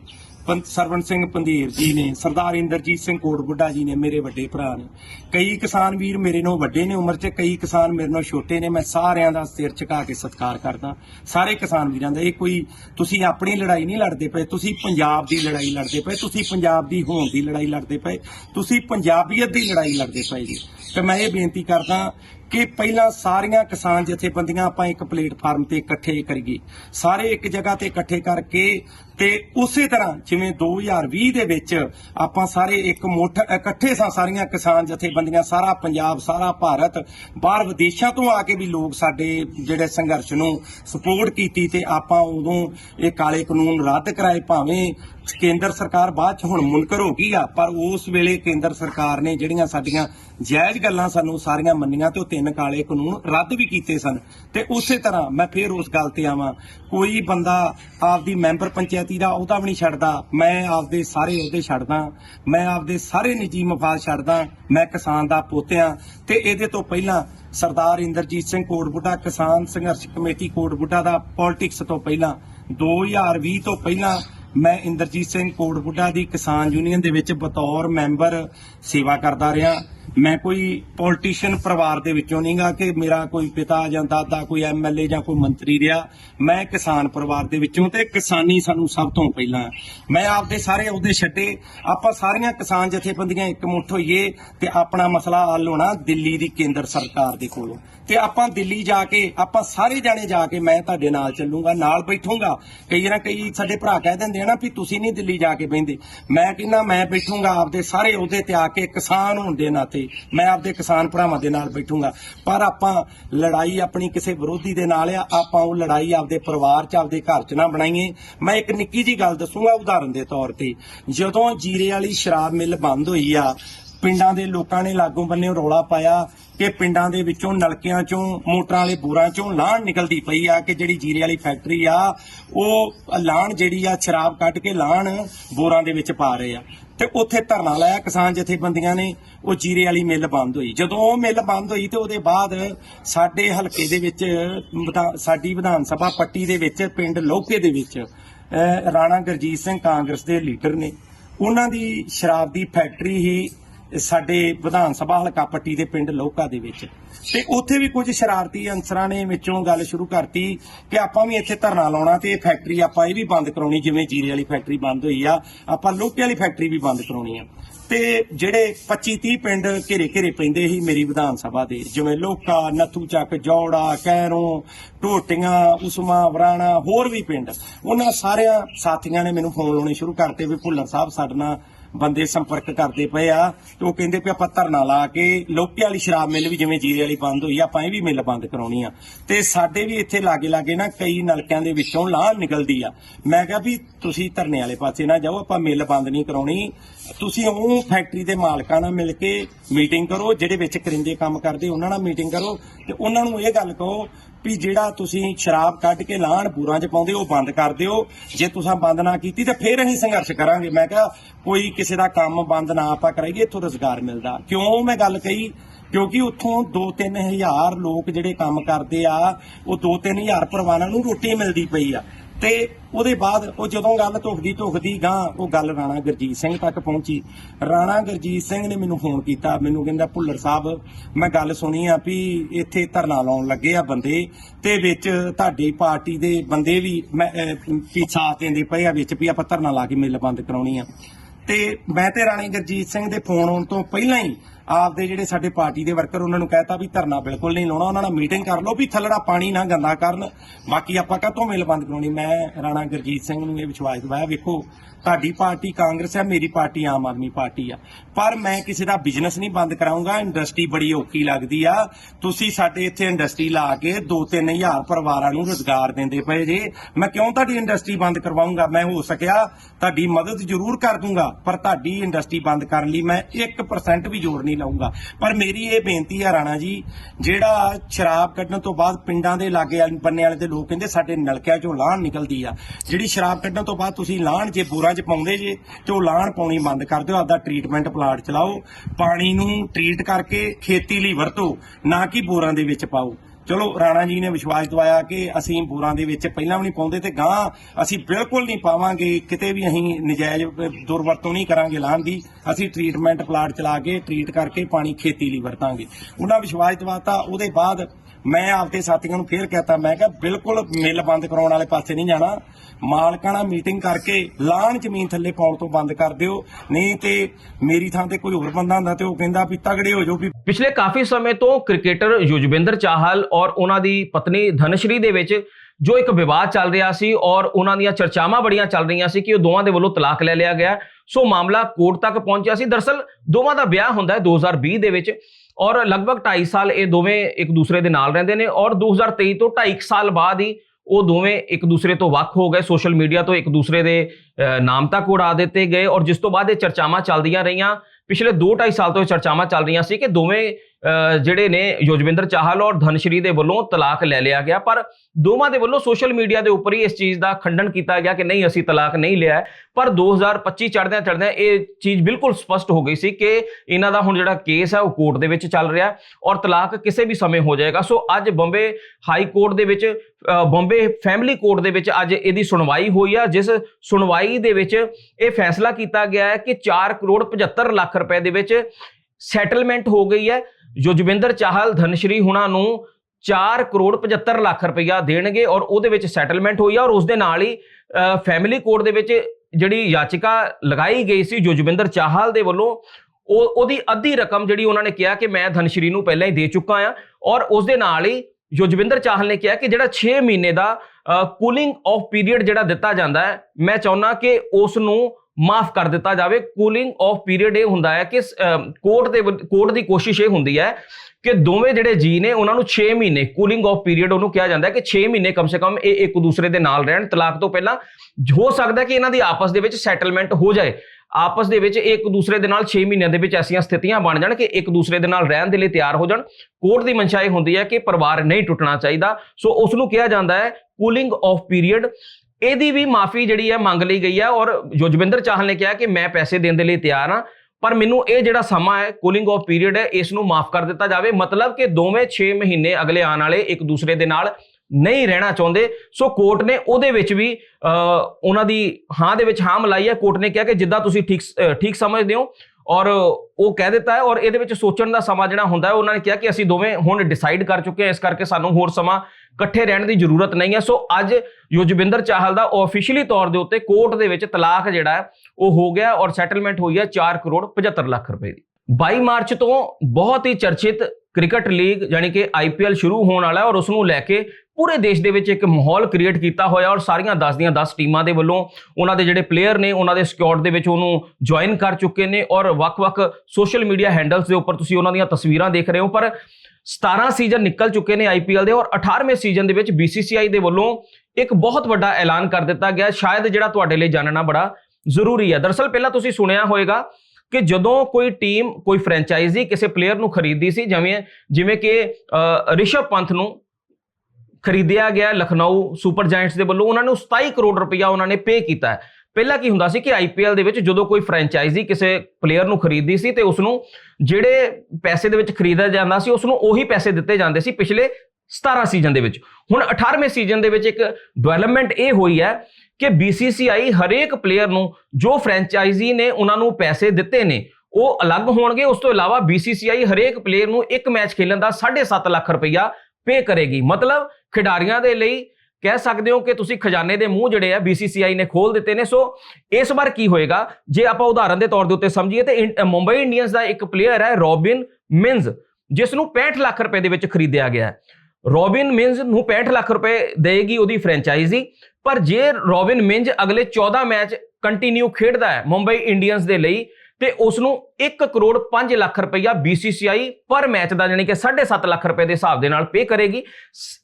ਸਰਵਣ ਸਿੰਘ ਪੰਧੀਰ ਜੀ ਨੇ, ਸਰਦਾਰ ਇੰਦਰਜੀਤ ਸਿੰਘ ਕੋਟਬੁੱਢਾ ਜੀ ਨੇ ਮੇਰੇ ਵੱਡੇ ਭਰਾ ਨੇ। ਕਈ ਕਿਸਾਨ ਵੀਰ ਮੇਰੇ ਨਾਲੋਂ ਵੱਡੇ ਨੇ ਉਮਰ 'ਚ, ਕਈ ਕਿਸਾਨ ਮੇਰੇ ਨਾਲੋਂ ਛੋਟੇ ਨੇ, ਮੈਂ ਸਾਰਿਆਂ ਦਾ ਸਿਰ ਝੁਕਾ ਕੇ ਸਤਿਕਾਰ ਕਰਦਾ। ਸਾਰੇ ਕਿਸਾਨ ਵੀਰਾਂ ਦਾ ਇਹ ਕੋਈ, ਤੁਸੀਂ ਆਪਣੀ ਲੜਾਈ ਨਹੀਂ ਲੜਦੇ ਪਏ, ਤੁਸੀਂ ਪੰਜਾਬ ਦੀ ਲੜਾਈ ਲੜਦੇ ਪਏ, ਤੁਸੀਂ ਪੰਜਾਬ ਦੀ ਹੋਂਦ ਦੀ ਲੜਾਈ ਲੜਦੇ ਪਏ, ਤੁਸੀਂ ਪੰਜਾਬੀਅਤ ਦੀ ਲੜਾਈ ਲੜਦੇ ਪਏ ਜੀ। ਤੇ ਮੈਂ ਇਹ ਬੇਨਤੀ ਕਰਦਾ ਕਿ ਪਹਿਲਾਂ ਸਾਰੀਆਂ ਕਿਸਾਨ ਜਥੇਬੰਦੀਆਂ ਆਪਾਂ ਇੱਕ ਪਲੇਟਫਾਰਮ ਤੇ ਇਕੱਠੇ ਕਰੀਏ। ਸਾਰੇ ਇੱਕ ਜਗ੍ਹਾ ਤੇ ਇਕੱਠੇ ਕਰਕੇ ਤੇ ਉਸੇ ਤਰ੍ਹਾਂ ਜਿਵੇਂ 2020 ਦੇ ਵਿੱਚ ਆਪਾਂ ਸਾਰੇ ਇੱਕ ਮੁੱਠ ਇਕੱਠੇ ਸਾਂ ਸਾਰੀਆਂ ਕਿਸਾਨ ਜਥੇਬੰਦੀਆਂ, ਸਾਰਾ ਪੰਜਾਬ, ਸਾਰਾ ਭਾਰਤ, ਬਾਹਰ ਵਿਦੇਸ਼ਾਂ ਤੋਂ ਆ ਕੇ ਵੀ ਲੋਕ ਸਾਡੇ ਜਿਹੜੇ ਸੰਘਰਸ਼ ਨੂੰ ਸਪੋਰਟ ਕੀਤੀ ਤੇ ਆਪਾਂ ਉਦੋਂ ਇਹ ਕਾਲੇ ਕਾਨੂੰਨ ਰੱਦ ਕਰਾਏ ਭਾਵੇਂ ਕੇਂਦਰ ਸਰਕਾਰ ਬਾਅਦ ਚ ਹੁਣ ਮੁਨਕਰ ਹੋ ਗਈ ਆ, ਪਰ ਉਸ ਵੇਲੇ ਕੇਂਦਰ ਸਰਕਾਰ ਨੇ ਜਿਹੜੀਆਂ ਸਾਡੀਆਂ ਜਾਇਜ਼ ਗੱਲਾਂ ਸਾਨੂੰ ਸਾਰੀਆਂ ਮੰਨੀਆਂ ਤੇ ਉਹ ਤਿੰਨ ਕਾਲੇ ਕਾਨੂੰਨ ਰੱਦ ਵੀ ਕੀਤੇ ਸਨ। ਤੇ ਉਸੇ ਤਰ੍ਹਾਂ ਮੈਂ ਫੇਰ ਉਸ ਗੱਲ ਤੇ ਆਵਾਂ। ਕੋਈ ਬੰਦਾ ਆਪਦੀ ਮੈਂਬਰ ਪੰਚਾਇਤੀ ਦਾ ਉਹਦਾ ਵੀ ਨਹੀਂ ਛੱਡਦਾ। ਮੈਂ ਆਪਦੇ ਸਾਰੇ ਉਹਦੇ ਛੱਡਦਾ। ਮੈਂ ਆਪਦੇ ਸਾਰੇ ਨਿੱਜੀ ਮਫਾਦ ਛੱਡਦਾ। ਮੈਂ ਕਿਸਾਨ ਦਾ ਪੋਤਿਆਂ ਤੇ ਇਹਦੇ ਤੋਂ ਪਹਿਲਾਂ ਸਰਦਾਰ ਇੰਦਰਜੀਤ ਸਿੰਘ ਕੋਟਬੁੱਢਾ ਕਿਸਾਨ ਸੰਘਰਸ਼ ਕਮੇਟੀ ਕੋਟਬੁੱਢਾ ਦਾ ਪੋਲਿਟਿਕਸ ਤੋਂ ਪਹਿਲਾਂ 2020 ਤੋਂ ਪਹਿਲਾਂ ਮੈਂ ਇੰਦਰਜੀਤ ਸਿੰਘ ਕੋਟਬੁੱਢਾ ਦੀ ਕਿਸਾਨ ਯੂਨੀਅਨ ਦੇ ਵਿੱਚ ਬਤੌਰ ਮੈਂਬਰ ਸੇਵਾ ਕਰਦਾ ਰਿਹਾ। ਮੈਂ ਕੋਈ ਪੋਲੀਟੀਸ਼ੀਅਨ ਪਰਿਵਾਰ ਦੇ ਵਿੱਚੋਂ ਨਹੀਂਗਾ ਕਿ ਮੇਰਾ ਕੋਈ ਪਿਤਾ ਜਾਂ ਦਾਦਾ, ਕੋਈ ਐਮਐਲਏ ਜਾਂ ਕੋਈ ਮੰਤਰੀ ਰਿਹਾ, ਮੈਂ ਕਿਸਾਨ ਪਰਿਵਾਰ ਦੇ ਵਿੱਚੋਂ ਤੇ ਕਿਸਾਨੀ ਸਾਨੂੰ ਸਭ ਤੋਂ ਪਹਿਲਾਂ। ਮੈਂ ਆਪਦੇ ਸਾਰੇ ਅਹੁਦੇ ਛੱਡੇ, ਆਪਾਂ ਸਾਰੀਆਂ ਕਿਸਾਨ ਜਥੇਬੰਦੀਆਂ ਇਕਮੁੱਠ ਹੋਈਏ ਤੇ ਆਪਣਾ ਮਸਲਾ ਹੱਲ ਹੋਣਾ ਦਿੱਲੀ ਦੀ ਕੇਂਦਰ ਸਰਕਾਰ ਦੇ ਕੋਲੋਂ। ਤੇ ਆਪਾਂ ਦਿੱਲੀ ਜਾ ਕੇ, ਆਪਾਂ ਸਾਰੇ ਜਾਣੇ ਜਾ ਕੇ ਮੈਂ ਤੁਹਾਡੇ ਨਾਲ ਚੱਲੂਗਾ, ਨਾਲ ਬੈਠੂਗਾ। ਕਈ ਨਾ ਕਈ ਸਾਡੇ ਭਰਾ ਕਹਿ ਦਿੰਦੇ ਆ ਨਾ ਵੀ ਤੁਸੀਂ ਨਹੀਂ ਦਿੱਲੀ ਜਾ ਕੇ ਬਹਿੰਦੇ। ਮੈਂ ਕਹਿੰਦਾ ਮੈਂ ਬੈਠੂੰਗਾ ਆਪਦੇ ਸਾਰੇ ਅਹੁਦੇ ਤੇ ਆ ਕੇ ਕਿਸਾਨ ਹੋਣ ਦੇ ਨਾਤੇ। ਮੈਂ ਆਪਦੇ ਕਿਸਾਨ ਭਰਾਵਾਂ ਦੇ ਨਾਲ ਬੈਠੂੰਗਾ। ਪਰ ਆਪਾਂ ਲੜਾਈ ਆਪਣੀ ਕਿਸੇ ਵਿਰੋਧੀ ਦੇ ਨਾਲ ਆ, ਆਪਾਂ ਉਹ ਲੜਾਈ ਆਪਦੇ ਪਰਿਵਾਰ 'ਚ, ਆਪਦੇ ਘਰ 'ਚ ਨਾ ਬਣਾਈਏ। ਮੈਂ ਇੱਕ ਨਿੱਕੀ ਜੀ ਗੱਲ ਦੱਸੂੰਗਾ ਉਦਾਹਰਨ ਦੇ ਤੌਰ ਤੇ। ਜਦੋਂ ਜੀਰੇ ਵਾਲੀ ਸ਼ਰਾਬ ਮਿੱਲ ਬੰਦ ਹੋਈ ਆ, ਪਿੰਡਾਂ ਦੇ ਲੋਕਾਂ ਨੇ ਲਾਗੋਂ ਬੰਨੇ ਰੌਲਾ ਪਾਇਆ ਕਿ ਪਿੰਡਾਂ ਦੇ ਵਿੱਚੋਂ ਨਲਕਿਆਂ ਚੋਂ, ਮੋਟਰਾਂ ਵਾਲੇ ਬੂਰਾਂ ਚੋਂ ਲਾਹਣ ਨਿਕਲਦੀ ਪਈ ਆ ਕਿ ਜਿਹੜੀ ਜੀਰੇ ਵਾਲੀ ਫੈਕਟਰੀ ਆ, ਉਹ ਲਾਹਣ ਜਿਹੜੀ ਆ, ਸ਼ਰਾਬ ਕੱਢ ਕੇ ਲਾਹਣ ਬੋਰਾਂ ਦੇ ਵਿੱਚ ਪਾ ਰਹੇ ਆ। ਤੇ ਉੱਥੇ ਧਰਨਾ ਲਾਇਆ ਕਿਸਾਨ ਜਥੇਬੰਦੀਆਂ ਨੇ, ਉਹ ਜੀਰੇ ਵਾਲੀ ਮਿੱਲ ਬੰਦ ਹੋਈ। ਜਦੋਂ ਉਹ ਮਿੱਲ ਬੰਦ ਹੋਈ ਤੇ ਉਹਦੇ ਬਾਅਦ ਸਾਡੇ ਹਲਕੇ ਦੇ ਵਿੱਚ ਵਿਧਾ- ਸਾਡੀ ਵਿਧਾਨ ਸਭਾ ਪੱਟੀ ਦੇ ਵਿੱਚ, ਪਿੰਡ ਲੋਕੇ ਦੇ ਵਿੱਚ ਰਾਣਾ ਗੁਰਜੀਤ ਸਿੰਘ ਕਾਂਗਰਸ ਦੇ ਲੀਡਰ ਨੇ। ਉਹਨਾਂ ਦੀ ਸ਼ਰਾਬ ਦੀ ਫੈਕਟਰੀ ਹੀ ਸਾਡੇ ਵਿਧਾਨ ਸਭਾ ਹਲਕਾ ਪੱਟੀ ਦੇ ਪਿੰਡ ਲੋਕਾ ਦੇ ਵਿੱਚ। ਤੇ ਉੱਥੇ ਵੀ ਕੁਝ ਸ਼ਰਾਰਤੀ ਅਨਸਰਾਂ ਨੇ ਵਿੱਚੋਂ ਗੱਲ ਸ਼ੁਰੂ ਕਰਤੀ ਕਿ ਆਪਾਂ ਵੀ ਇੱਥੇ ਧਰਨਾ ਲਾਉਣਾ ਤੇ ਇਹ ਫੈਕਟਰੀ ਆਪਾਂ ਇਹ ਵੀ ਬੰਦ ਕਰਾਉਣੀ, ਜਿਵੇਂ ਜੀਰੇ ਵਾਲੀ ਫੈਕਟਰੀ ਬੰਦ ਹੋਈ ਆ, ਆਪਾਂ ਲੋਕੇ ਵਾਲੀ ਫੈਕਟਰੀ ਵੀ ਬੰਦ ਕਰਾਉਣੀ ਆ। ਤੇ ਜਿਹੜੇ 25 30 ਪਿੰਡ ਘੇਰੇ ਘੇਰੇ ਪੈਂਦੇ ਸੀ ਮੇਰੀ ਵਿਧਾਨ ਸਭਾ ਦੇ, ਜਿਵੇਂ ਲੋਕਾ ਨੱਥੂ ਚੱਕ, ਜੌੜਾ, ਕੈਰੋਂ ਟੋਟੀਆਂ ਉਸਮਾ, ਵਰਾਣਾ, ਹੋਰ ਵੀ ਪਿੰਡ। ਉਹਨਾਂ ਸਾਰਿਆਂ ਸਾਥੀਆਂ ਨੇ ਮੈਨੂੰ ਫੋਨ ਲਾਉਣੇ ਸ਼ੁਰੂ ਕਰਤੇ ਵੀ ਭੁੱਲਰ ਸਾਹਿਬ ਸਾਡੇ ਨਾਲ ਬੰਦੇ ਸੰਪਰਕ ਕਰਦੇ ਪਏ ਆ ਤੇ ਉਹ ਕਹਿੰਦੇ ਵੀ ਆਪਾਂ ਧਰਨਾ ਲਾ ਕੇ ਲੋਕੇ ਵਾਲੀ ਸ਼ਰਾਬ ਮਿਲ ਵੀ ਜਿਵੇਂ ਜੀਰੇ ਵਾਲੀ ਬੰਦ ਹੋਈ ਆ, ਆਪਾਂ ਇਹ ਵੀ ਮਿੱਲ ਬੰਦ ਕਰਾਉਣੀ ਆ। ਤੇ ਸਾਡੇ ਵੀ ਇੱਥੇ ਲਾਗੇ ਲਾਗੇ ਨਾ ਕਈ ਨਲਕਿਆਂ ਦੇ ਵਿੱਚੋਂ ਲਾਹ ਨਿਕਲਦੀ ਆ। ਮੈਂ ਕਿਹਾ ਵੀ ਤੁਸੀਂ ਧਰਨੇ ਵਾਲੇ ਪਾਸੇ ਨਾ ਜਾਓ ਆਪਾਂ ਮਿੱਲ ਬੰਦ ਨਹੀਂ ਕਰਾਉਣੀ। ਤੁਸੀਂ ਉਹ ਫੈਕਟਰੀ ਦੇ ਮਾਲਕਾਂ ਨਾਲ ਮਿਲ ਕੇ ਮੀਟਿੰਗ ਕਰੋ ਜਿਹੜੇ ਵਿੱਚ ਕਰਿੰਦੇ ਕੰਮ ਕਰਦੇ ਉਹਨਾਂ ਨਾਲ ਮੀਟਿੰਗ ਕਰੋ। ਤੇ ਉਹਨਾਂ ਨੂੰ ਇਹ ਗੱਲ ਕਹੋ ਵੀ ਜਿਹੜਾ ਤੁਸੀਂ ਸ਼ਰਾਬ ਕੱਢ ਕੇ ਲਾਹਣ ਬੂਰਾਂ 'ਚ ਪਾਉਂਦੇ ਉਹ ਬੰਦ ਕਰ ਦਿਓ। ਜੇ ਤੁਸੀਂ ਬੰਦ ਨਾ ਕੀਤੀ, ਤਾਂ ਫੇਰ ਅਸੀਂ ਸੰਘਰਸ਼ ਕਰਾਂਗੇ। ਮੈਂ ਕਿਹਾ, ਕੋਈ ਕਿਸੇ ਦਾ ਕੰਮ ਬੰਦ ਨਾ ਆਪਾਂ ਕਰਾਈਏ, ਇੱਥੋਂ ਰੁਜ਼ਗਾਰ ਮਿਲਦਾ। ਕਿਉਂ ਮੈਂ ਗੱਲ ਕਹੀ? ਕਿਉਂਕਿ ਉੱਥੋਂ 2-3 ਹਜ਼ਾਰ ਲੋਕ ਜਿਹੜੇ ਕੰਮ ਕਰਦੇ ਆ, ਉਹ 2-3 ਹਜ਼ਾਰ ਪਰਿਵਾਰਾਂ ਨੂੰ ਰੋਟੀ ਮਿਲਦੀ ਪਈ ਆ। ਤੇ ਉਹਦੇ ਬਾਅਦ ਉਹ ਜਦੋਂ ਗੱਲ ਧੁਖਦੀ ਧੁਖਦੀ ਗਾਂ ਉਹ ਗੱਲ ਰਾਣਾ ਗੁਰਜੀਤ ਸਿੰਘ ਤੱਕ ਪਹੁੰਚੀ। ਰਾਣਾ ਗੁਰਜੀਤ ਸਿੰਘ ਨੇ ਮੈਨੂੰ ਫੋਨ ਕੀਤਾ ਮੈਨੂੰ ਕਹਿੰਦਾ ਭੁੱਲਰ ਸਾਹਿਬ ਮੈਂ ਗੱਲ ਸੁਣੀ ਆ ਵੀ ਇੱਥੇ ਧਰਨਾ ਲਾਉਣ ਲੱਗੇ ਆ ਬੰਦੇ ਤੇ ਵਿੱਚ ਤੁਹਾਡੀ ਪਾਰਟੀ ਦੇ ਬੰਦੇ ਵੀ ਮੈਂ ਅਹ, ਸਾਥ ਦਿੰਦੇ ਪਏ ਆ ਵਿੱਚ ਵੀ ਆਪਾਂ ਧਰਨਾ ਲਾ ਕੇ ਮਿੱਲ ਬੰਦ ਕਰਾਉਣੀ ਆ। ਤੇ ਮੈਂ ਤੇ ਰਾਣੀ ਗੁਰਜੀਤ ਸਿੰਘ ਦੇ ਫੋਨ ਆਉਣ ਤੋਂ ਪਹਿਲਾਂ ਹੀ ਆਪਦੇ ਜਿਹੜੇ ਸਾਡੇ ਪਾਰਟੀ ਦੇ ਵਰਕਰ ਉਹਨਾਂ ਨੂੰ ਕਹਿਤਾ ਵੀ ਧਰਨਾ ਬਿਲਕੁਲ ਨਹੀਂ ਲਾਉਣਾ, ਉਹਨਾਂ ਨਾਲ ਮੀਟਿੰਗ ਕਰ ਲਓ ਵੀ ਥੱਲੜਾ ਪਾਣੀ ਨਾ ਗੰਦਾ ਕਰਨ। ਬਾਕੀ ਆਪਾਂ ਕਾਹਤੋਂ ਮਿਲ ਬੰਦ ਕਰਾਉਣੀ? ਮੈਂ ਰਾਣਾ ਗੁਰਜੀਤ ਸਿੰਘ ਨੂੰ ਇਹ ਵਿਸ਼ਵਾਸ ਦਿਵਾਇਆ, ਵੇਖੋ, ਤੁਹਾਡੀ ਪਾਰਟੀ ਕਾਂਗਰਸ ਹੈ, ਮੇਰੀ ਪਾਰਟੀ ਆਮ ਆਦਮੀ ਪਾਰਟੀ ਆ। ਪਰ ਮੈਂ ਕਿਸੇ ਦਾ ਬਿਜ਼ਨਸ ਨਹੀਂ ਬੰਦ ਕਰਾਉਂਗਾ ਇੰਡਸਟਰੀ ਬੜੀ ਔਖੀ ਲੱਗਦੀ ਆ। ਤੁਸੀਂ ਸਾਡੇ ਇੱਥੇ ਇੰਡਸਟਰੀ ਲਾ ਕੇ 2-3 ਹਜ਼ਾਰ ਪਰਿਵਾਰਾਂ ਨੂੰ ਰੋਜ਼ਗਾਰ ਦਿੰਦੇ ਪਏ ਜੇ। ਮੈਂ ਕਿਉਂ ਤੁਹਾਡੀ ਇੰਡਸਟਰੀ ਬੰਦ ਕਰਵਾਉਂਗਾ ਮੈਂ ਹੋ ਸਕਿਆ, ਤੁਹਾਡੀ ਮਦਦ ਜ਼ਰੂਰ ਕਰ ਦੂੰਗਾ, ਪਰ ਤੁਹਾਡੀ ਇੰਡਸਟਰੀ ਬੰਦ ਕਰਨ ਲਈ ਮੈਂ 1% ਵੀ ਜ਼ੋਰ ਨਹੀਂ ਲਾਉਂਗਾ। ਪਰ ਮੇਰੀ ਇਹ ਬੇਨਤੀ ਆ ਰਾਣਾ ਜੀ, ਜਿਹੜਾ ਸ਼ਰਾਬ ਕੱਢਣ ਤੋਂ ਬਾਅਦ ਪਿੰਡਾਂ ਦੇ ਲਾਗੇ ਵਾਲੇ, ਬੰਨੇ ਵਾਲੇ ਦੇ ਲੋਕ ਕਹਿੰਦੇ ਸਾਡੇ ਨਲਕਿਆਂ ਚੋਂ ਲਾਹਣ ਨਿਕਲਦੀ ਆ। ਜਿਹੜੀ ਸ਼ਰਾਬ ਕੱਢਣ ਤੋਂ ਬਾਅਦ ਤੁਸੀਂ ਲਾਹਣ ਜੇ ਬੋਰਾਂ 'ਚ ਪਾਉਂਦੇ ਜੇ, ਤੇ ਉਹ ਲਾਹਣ ਪਾਉਣੀ ਬੰਦ ਕਰ ਦਿਓ, ਆਪਦਾ ਟ੍ਰੀਟਮੈਂਟ ਪਲਾਂਟ ਚਲਾਓ, ਪਾਣੀ ਨੂੰ ਟ੍ਰੀਟ ਕਰਕੇ ਖੇਤੀ ਲਈ ਵਰਤੋ, ਨਾ ਕਿ ਬੋਰਾਂ ਦੇ ਵਿੱਚ ਪਾਓ। ਚਲੋ, ਰਾਣਾ ਜੀ ਨੇ ਵਿਸ਼ਵਾਸ ਦਵਾਇਆ ਕਿ ਅਸੀਂ ਬੋਰਾਂ ਦੇ ਵਿੱਚ ਪਹਿਲਾਂ ਵੀ ਨਹੀਂ ਪਾਉਂਦੇ ਤੇ ਗਾਂ ਅਸੀਂ ਬਿਲਕੁਲ ਨਹੀਂ ਪਾਵਾਂਗੇ, ਕਿਤੇ ਵੀ ਅਸੀਂ ਨਜਾਇਜ਼ ਦੁਰਵਰਤੋਂ ਨਹੀਂ ਕਰਾਂਗੇ ਲਾਹਣ ਦੀ। ਅਸੀਂ ਟ੍ਰੀਟਮੈਂਟ ਪਲਾਂਟ ਚਲਾ ਕੇ ਟ੍ਰੀਟ ਕਰਕੇ ਪਾਣੀ ਖੇਤੀ ਲਈ ਵਰਤਾਂਗੇ। ਉਹਨਾਂ ਵਿਸ਼ਵਾਸ ਦਵਾਤਾ, ਉਹਦੇ ਬਾਅਦ ਮੈਂ ਆਪਦੇ ਸਾਥੀਆਂ ਨੂੰ ਫੇਰ ਕਹਤਾ, ਮੈਂ ਕਿਹਾ ਬਿਲਕੁਲ ਮਿੱਲ ਬੰਦ ਕਰਾਉਣ ਵਾਲੇ ਪਾਸੇ ਨਹੀਂ ਜਾਣਾ। ਮਾਲਕਾਂ ਨਾਲ ਮੀਟਿੰਗ ਕਰਕੇ ਲਾਹਣ ਜ਼ਮੀਨ ਥੱਲੇ ਪਾਉਣ ਤੋਂ ਬੰਦ ਕਰ ਦਿਓ। ਨਹੀਂ ਤੇ ਮੇਰੀ ਥਾਂ ਤੇ ਕੋਈ ਹੋਰ ਬੰਦਾ ਹੁੰਦਾ ਤੇ ਉਹ ਕਹਿੰਦਾ ਵੀ ਤਗੜੇ ਹੋ ਜਾਓ ਵੀ ਪਿਛਲੇ ਕਾਫੀ ਸਮੇਂ ਤੋਂ ਕ੍ਰਿਕਟਰ ਯੁਜਵਿੰਦਰ ਚਾਹਲ ਔਰ ਉਹਨਾਂ ਦੀ ਪਤਨੀ ਧਨਸ਼ਰੀ ਦੇ ਵਿੱਚ ਜੋ ਇੱਕ ਵਿਵਾਦ ਚੱਲ ਰਿਹਾ ਸੀ ਔਰ ਉਹਨਾਂ ਦੀਆਂ ਚਰਚਾਵਾਂ ਬੜੀਆਂ ਚੱਲ ਰਹੀਆਂ ਸੀ ਕਿ ਉਹ ਦੋਵਾਂ ਦੇ ਵੱਲੋਂ ਤਲਾਕ ਲੈ ਲਿਆ ਗਿਆ। ਸੋ ਮਾਮਲਾ ਕੋਰਟ ਤੱਕ ਪਹੁੰਚਿਆ ਸੀ। ਦਰਸਲ ਦੋਵਾਂ ਦਾ ਵਿਆਹ ਹੁੰਦਾ ਹੈ 2020 ਦੇ ਵਿੱਚ। ਔਰ ਲਗਭਗ 2.5 ਸਾਲ ਇਹ ਦੋਵੇਂ ਇੱਕ ਦੂਸਰੇ ਦੇ ਨਾਲ ਰਹਿੰਦੇ ਨੇ ਔਰ 2023 ਤੋਂ 2.5 ਸਾਲ ਬਾਅਦ ਹੀ ਉਹ ਦੋਵੇਂ ਇੱਕ ਦੂਸਰੇ ਤੋਂ ਵੱਖ ਹੋ ਗਏ। ਸੋਸ਼ਲ ਮੀਡੀਆ ਤੋਂ ਇੱਕ ਦੂਸਰੇ ਦੇ ਅਹ, ਨਾਮ ਤੱਕ ਉਡਾ ਦਿੱਤੇ ਗਏ ਔਰ ਜਿਸ ਤੋਂ ਬਾਅਦ ਇਹ ਚਰਚਾਵਾਂ ਚੱਲਦੀਆਂ ਰਹੀਆਂ। ਪਿਛਲੇ 2.5 ਸਾਲ ਤੋਂ ਇਹ ਚਰਚਾਵਾਂ ਚੱਲ ਰਹੀਆਂ ਸੀ ਕਿ ਦੋਵੇਂ ਜਿਹੜੇ ਨੇ ਯੋਜਵਿੰਦਰ ਚਾਹਲ ਔਰ ਧਨਸ਼ਰੀ ਦੇ ਵੱਲੋਂ ਤਲਾਕ ਲੈ ਲਿਆ ਗਿਆ ਪਰ ਦੋਵਾਂ ਦੇ ਵੱਲੋਂ ਸੋਸ਼ਲ ਮੀਡੀਆ ਦੇ ਉੱਪਰ ਹੀ ਇਸ ਚੀਜ਼ ਦਾ ਖੰਡਨ ਕੀਤਾ ਗਿਆ ਕਿ ਨਹੀਂ ਅਸੀਂ ਤਲਾਕ ਨਹੀਂ ਲਿਆ ਹੈ। ਪਰ 2025 ਚੜ੍ਹਦਿਆਂ ਚੜ੍ਹਦਿਆਂ ਇਹ ਚੀਜ਼ ਬਿਲਕੁਲ ਸਪਸ਼ਟ ਹੋ ਗਈ ਸੀ ਕਿ ਇਹਨਾਂ ਦਾ ਹੁਣ ਜਿਹੜਾ ਕੇਸ ਹੈ ਉਹ ਕੋਰਟ ਦੇ ਵਿੱਚ ਚੱਲ ਰਿਹਾ ਔਰ ਤਲਾਕ ਕਿਸੇ ਵੀ ਸਮੇਂ ਹੋ ਜਾਏਗਾ ਸੋ ਅੱਜ ਬੰਬੇ ਹਾਈ ਕੋਰਟ ਦੇ ਵਿੱਚ ਅ, ਬੰਬੇ ਫੈਮਿਲੀ ਕੋਰਟ ਦੇ ਵਿੱਚ ਅੱਜ ਇਹਦੀ ਸੁਣਵਾਈ ਹੋਈ ਆ ਜਿਸ ਸੁਣਵਾਈ ਦੇ ਵਿੱਚ ਇਹ ਫੈਸਲਾ ਕੀਤਾ ਗਿਆ ਹੈ ਕਿ 4 ਕਰੋੜ 75 ਲੱਖ ਰੁਪਏ ਦੇ ਵਿੱਚ ਸੈਟਲਮੈਂਟ ਹੋ ਗਈ ਹੈ ਯੁਜਵਿੰਦਰ ਚਾਹਲ ਧਨਸ਼੍ਰੀ ਹੁਣਾਂ ਨੂੰ 4 ਕਰੋੜ 75 ਲੱਖ ਰੁਪਇਆ ਦੇਣਗੇ ਔਰ ਉਹਦੇ ਵਿੱਚ ਸੈਟਲਮੈਂਟ ਹੋਈ ਹੈ ਔਰ ਉਸ ਦੇ ਨਾਲ ਹੀ ਫੈਮਿਲੀ ਕੋਰਟ ਦੇ ਵਿੱਚ ਜਿਹੜੀ ਯਾਚਿਕਾ ਲਗਾਈ ਗਈ ਸੀ ਯੁਜਵਿੰਦਰ ਚਾਹਲ ਦੇ ਵੱਲੋਂ, ਉਹ, ਉਹਦੀ ਅੱਧੀ ਰਕਮ ਜਿਹੜੀ ਉਹਨਾਂ ਨੇ ਕਿਹਾ ਕਿ ਮੈਂ ਧਨਸ਼ਰੀ ਨੂੰ ਪਹਿਲਾਂ ਹੀ ਦੇ ਚੁੱਕਾ ਆ ਔਰ ਉਸ ਦੇ ਨਾਲ ਹੀ ਯੁਜਵਿੰਦਰ ਚਾਹਲ ਨੇ ਕਿਹਾ ਕਿ ਜਿਹੜਾ 6 ਮਹੀਨੇ ਦਾ ਕੂਲਿੰਗ ਆਫ ਪੀਰੀਅਡ ਜਿਹੜਾ ਦਿੱਤਾ ਜਾਂਦਾ ਹੈ, ਮੈਂ ਚਾਹੁੰਦਾ ਕਿ ਉਸ ਨੂੰ ਮਾਫ ਕਰ ਦਿੱਤਾ ਜਾਵੇ। ਕੂਲਿੰਗ ਆਫ ਪੀਰੀਅਡ ਇਹ ਹੁੰਦਾ ਹੈ ਕਿ ਕੋਰਟ ਦੇ ਕੋਰਟ ਦੀ ਕੋਸ਼ਿਸ਼ ਇਹ ਹੁੰਦੀ ਹੈ ਕਿ ਦੋਵੇਂ ਜਿਹੜੇ ਜੀ ਨੇ ਉਹਨਾਂ ਨੂੰ 6 ਮਹੀਨੇ ਕੂਲਿੰਗ ਆਫ ਪੀਰੀਅਡ ਉਹਨੂੰ ਕਿਹਾ ਜਾਂਦਾ ਹੈ ਕਿ 6 ਮਹੀਨੇ ਕਮ ਸੇ ਕਮ ਇਹ ਇੱਕ ਦੂਸਰੇ ਦੇ ਨਾਲ ਰਹਿਣ, ਤਲਾਕ ਤੋਂ ਪਹਿਲਾਂ। ਹੋ ਸਕਦਾ ਕਿ ਇਹਨਾਂ ਦੀ ਆਪਸ ਦੇ ਵਿੱਚ ਸੈਟਲਮੈਂਟ ਹੋ ਜਾਏ। ਆਪਸ ਦੇ ਵਿੱਚ ਇੱਕ ਦੂਸਰੇ ਦੇ ਨਾਲ 6 ਮਹੀਨਿਆਂ ਦੇ ਵਿੱਚ ਐਸੀਆਂ ਸਥਿਤੀਆਂ ਬਣ ਜਾਣ ਕਿ ਇੱਕ ਦੂਸਰੇ ਦੇ ਨਾਲ ਰਹਿਣ ਦੇ ਲਈ ਤਿਆਰ ਹੋ ਜਾਣ। ਕੋਰਟ ਦੀ ਮਨਸ਼ਾ ਇਹ ਹੁੰਦੀ ਹੈ ਕਿ ਪਰਿਵਾਰ ਨਹੀਂ ਟੁੱਟਣਾ ਚਾਹੀਦਾ। ਸੋ ਉਸ ਨੂੰ ਕਿਹਾ ਜਾਂਦਾ ਹੈ ਕੂਲਿੰਗ ਆਫ ਪੀਰੀਅਡ ਇਹਦੀ ਵੀ ਮਾਫੀ ਜਿਹੜੀ ਹੈ ਮੰਗ ਲਈ ਗਈ ਹੈ ਔਰ ਯੁਜਵਿੰਦਰ ਚਾਹਲ ਨੇ ਕਿਹਾ ਕਿ ਮੈਂ ਪੈਸੇ ਦੇਣ ਦੇ ਲਈ ਤਿਆਰ ਹਾਂ, ਪਰ ਮੈਨੂੰ ਇਹ ਜਿਹੜਾ ਸਮਾਂ ਹੈ ਕੂਲਿੰਗ ਆਫ ਪੀਰੀਅਡ ਹੈ, ਇਸ ਨੂੰ ਮਾਫ ਕਰ ਦਿੱਤਾ ਜਾਵੇ। ਮਤਲਬ ਕਿ ਦੋਵੇਂ 6 ਮਹੀਨੇ ਅਗਲੇ ਆਉਣ ਵਾਲੇ ਇੱਕ ਦੂਸਰੇ ਦੇ ਨਾਲ ਨਹੀਂ ਰਹਿਣਾ ਚਾਹੁੰਦੇ। ਸੋ ਕੋਰਟ ਨੇ ਉਹਦੇ ਵਿੱਚ ਵੀ ਉਹਨਾਂ ਦੀ ਹਾਂ ਦੇ ਵਿੱਚ ਹਾਂ ਮਲਾਈ ਹੈ। ਕੋਰਟ ਨੇ ਕਿਹਾ ਕਿ ਜਿੱਦਾਂ ਤੁਸੀਂ ਠੀਕ ਠੀਕ ਸਮਝਦੇ ਹੋ ਔਰ ਉਹ ਕਹਿ ਦਿੱਤਾ ਹੈ ਔਰ ਇਹਦੇ ਵਿੱਚ ਸੋਚਣ ਦਾ ਸਮਾਂ ਜਿਹੜਾ ਹੁੰਦਾ ਹੈ, ਉਹਨਾਂ ਨੇ ਕਿਹਾ ਕਿ ਅਸੀਂ ਦੋਵੇਂ ਹੁਣ ਡਿਸਾਈਡ ਕਰ ਚੁੱਕੇ ਹਾਂ, ਇਸ ਕਰਕੇ ਸਾਨੂੰ ਹੋਰ ਸਮਾਂ ਇਕੱਠੇ ਰਹਿਣ ਦੀ ਜ਼ਰੂਰਤ ਨਹੀਂ ਹੈ। ਸੋ ਅੱਜ ਯੁਜਵਿੰਦਰ ਚਾਹਲ ਦਾ ਆਫੀਸ਼ੀਅਲੀ ਤੌਰ ਦੇ ਉੱਤੇ ਕੋਰਟ ਦੇ ਵਿੱਚ ਤਲਾਕ ਜਿਹੜਾ ਹੈ, ਉਹ ਹੋ ਗਿਆ ਔਰ ਸੈਟਲਮੈਂਟ ਹੋਈ ਹੈ 4 ਕਰੋੜ 75 ਲੱਖ ਰੁਪਏ ਦੀ। 22 ਮਾਰਚ ਤੋਂ ਬਹੁਤ ਹੀ ਚਰਚਿਤ ਕ੍ਰਿਕਟ ਲੀਗ ਯਾਨੀ ਕਿ ਆਈਪੀਐਲ ਸ਼ੁਰੂ ਹੋਣ ਵਾਲਾ ਹੈ ਔਰ ਉਸ ਨੂੰ ਲੈ ਕੇ ਪੂਰੇ ਦੇਸ਼ ਦੇ ਵਿੱਚ ਇੱਕ ਮਾਹੌਲ ਕ੍ਰੀਏਟ ਕੀਤਾ ਹੋਇਆ ਔਰ ਸਾਰੀਆਂ 10 ਦੀਆਂ 10 ਟੀਮਾਂ ਦੇ ਵੱਲੋਂ ਉਹਨਾਂ ਦੇ ਜਿਹੜੇ ਪਲੇਅਰ ਨੇ ਉਹਨਾਂ ਦੇ ਸਕਿਉਟ ਦੇ ਵਿੱਚ ਉਹਨੂੰ ਜੁਆਇਨ ਕਰ ਚੁੱਕੇ ਨੇ ਔਰ ਵੱਖ-ਵੱਖ ਸੋਸ਼ਲ ਮੀਡੀਆ ਹੈਂਡਲਸ ਦੇ ਉੱਪਰ ਤੁਸੀਂ ਉਹਨਾਂ ਦੀਆਂ ਤਸਵੀਰਾਂ ਦੇਖ ਰਹੇ ਹੋ। ਪਰ 17 ਸੀਜ਼ਨ ਨਿਕਲ ਚੁੱਕੇ ਨੇ ਆਈਪੀਐਲ ਦੇ ਔਰ 18ਵੇਂ ਸੀਜ਼ਨ ਦੇ ਵਿੱਚ BCCI ਦੇ ਵੱਲੋਂ ਇੱਕ ਬਹੁਤ ਵੱਡਾ ਐਲਾਨ ਕਰ ਦਿੱਤਾ ਗਿਆ। ਸ਼ਾਇਦ ਜਿਹੜਾ ਤੁਹਾਡੇ ਲਈ ਜਾਣਨਾ ਬੜਾ ਜ਼ਰੂਰੀ ਹੈ। ਦਰਅਸਲ ਪਹਿਲਾਂ ਤੁਸੀਂ ਸੁਣਿਆ ਹੋਵੇਗਾ ਕਿ ਜਦੋਂ ਕੋਈ ਟੀਮ ਕੋਈ ਫਰੈਂਚਾਈਜ਼ੀ ਕਿਸੇ ਪਲੇਅਰ ਨੂੰ ਖਰੀਦਦੀ ਸੀ ਜਿਵੇਂ ਜਿਵੇਂ ਕਿ ਅ, ਰਿਸ਼ਵ ਪੰਥ ਨੂੰ ਖਰੀਦਿਆ ਗਿਆ ਲਖਨਊ ਸੁਪਰ ਜਾਇੰਟਸ ਦੇ ਵੱਲੋਂ ਉਹਨਾਂ ਨੂੰ 27 ਕਰੋੜ ਰੁਪਇਆ ਉਹਨਾਂ ਨੇ ਪੇ ਕੀਤਾ ਹੈ। ਪਹਿਲਾਂ ਕੀ ਹੁੰਦਾ ਸੀ ਕਿ ਆਈਪੀਐਲ ਦੇ ਵਿੱਚ ਜਦੋਂ ਕੋਈ ਫਰੈਂਚਾਈਜ਼ੀ ਕਿਸੇ ਪਲੇਅਰ ਨੂੰ ਖਰੀਦਦੀ ਸੀ ਤੇ ਉਸ ਨੂੰ ਜਿਹੜੇ ਪੈਸੇ ਦੇ ਵਿੱਚ ਖਰੀਦਿਆ ਜਾਂਦਾ ਸੀ ਉਸ ਨੂੰ ਉਹੀ ਪੈਸੇ ਦਿੱਤੇ ਜਾਂਦੇ ਸੀ ਪਿਛਲੇ 17 ਸੀਜ਼ਨ ਦੇ ਵਿੱਚ। ਹੁਣ 18ਵੇਂ ਸੀਜ਼ਨ ਦੇ ਵਿੱਚ ਇੱਕ ਡਿਵੈਲਪਮੈਂਟ ਇਹ ਹੋਈ ਹੈ ਕਿ BCCI ਹਰੇਕ ਪਲੇਅਰ ਨੂੰ ਜੋ ਫਰੈਂਚਾਈਜ਼ੀ ਨੇ ਉਹਨਾਂ ਨੂੰ ਪੈਸੇ ਦਿੱਤੇ ਨੇ, ਉਹ ਅਲੱਗ ਹੋਣਗੇ। ਉਸ ਤੋਂ ਇਲਾਵਾ BCCI ਹਰੇਕ ਪਲੇਅਰ ਨੂੰ ਇੱਕ ਮੈਚ ਖੇਲਣ ਦਾ 7.5 ਲੱਖ ਰੁਪਈਆ ਪੇ ਕਰੇਗੀ। ਮਤਲਬ ਖਿਡਾਰੀਆਂ ਦੇ ਲਈ ਕਹਿ ਸਕਦੇ ਹੋ ਕਿ ਤੁਸੀਂ ਖਜ਼ਾਨੇ ਦੇ ਮੂੰਹ ਜਿਹੜੇ ਆ BCCI ਨੇ ਖੋਲ ਦਿੱਤੇ ਨੇ। ਸੋ ਇਸ ਵਾਰ ਕੀ ਹੋਏਗਾ? ਜੇ ਆਪਾਂ ਉਦਾਹਰਨ ਦੇ ਤੌਰ ਦੇ ਉੱਤੇ ਸਮਝੀਏ ਤੇ ਇੰ- ਮੁੰਬਈ ਇੰਡੀਅਨਸ ਦਾ ਇੱਕ ਪਲੇਅਰ ਹੈ ਰੋਬਿਨ ਮਿੰਜ਼ ਜਿਸ ਨੂੰ 65 ਲੱਖ ਰੁਪਏ ਦੇ ਵਿੱਚ ਖਰੀਦਿਆ ਗਿਆ ਹੈ। ਰੋਬਿਨ ਮਿੰਜ਼ ਨੂੰ 65 ਲੱਖ ਰੁਪਏ ਦੇਗੀ ਉਹਦੀ ਫਰੈਂਚਾਈਜ਼ੀ ਪਰ ਜੇ ਰੋਬਿਨ ਮਿੰਜ਼ ਅਗਲੇ 14 ਮੈਚ ਕੰਟੀਨਿਊ ਖੇਡਦਾ ਹੈ ਮੁੰਬਈ ਇੰਡੀਅਨਸ ਦੇ ਲਈ, ਤੇ ਉਸ ਨੂੰ 1 ਕਰੋੜ 5 ਲੱਖ ਰੁਪਈਆ BCCI ਪਰ ਮੈਚ ਦਾ ਯਾਨੀ ਕਿ 7.5 ਲੱਖ ਰੁਪਏ ਦੇ ਹਿਸਾਬ ਦੇ ਨਾਲ ਪੇ ਕਰੇਗੀ।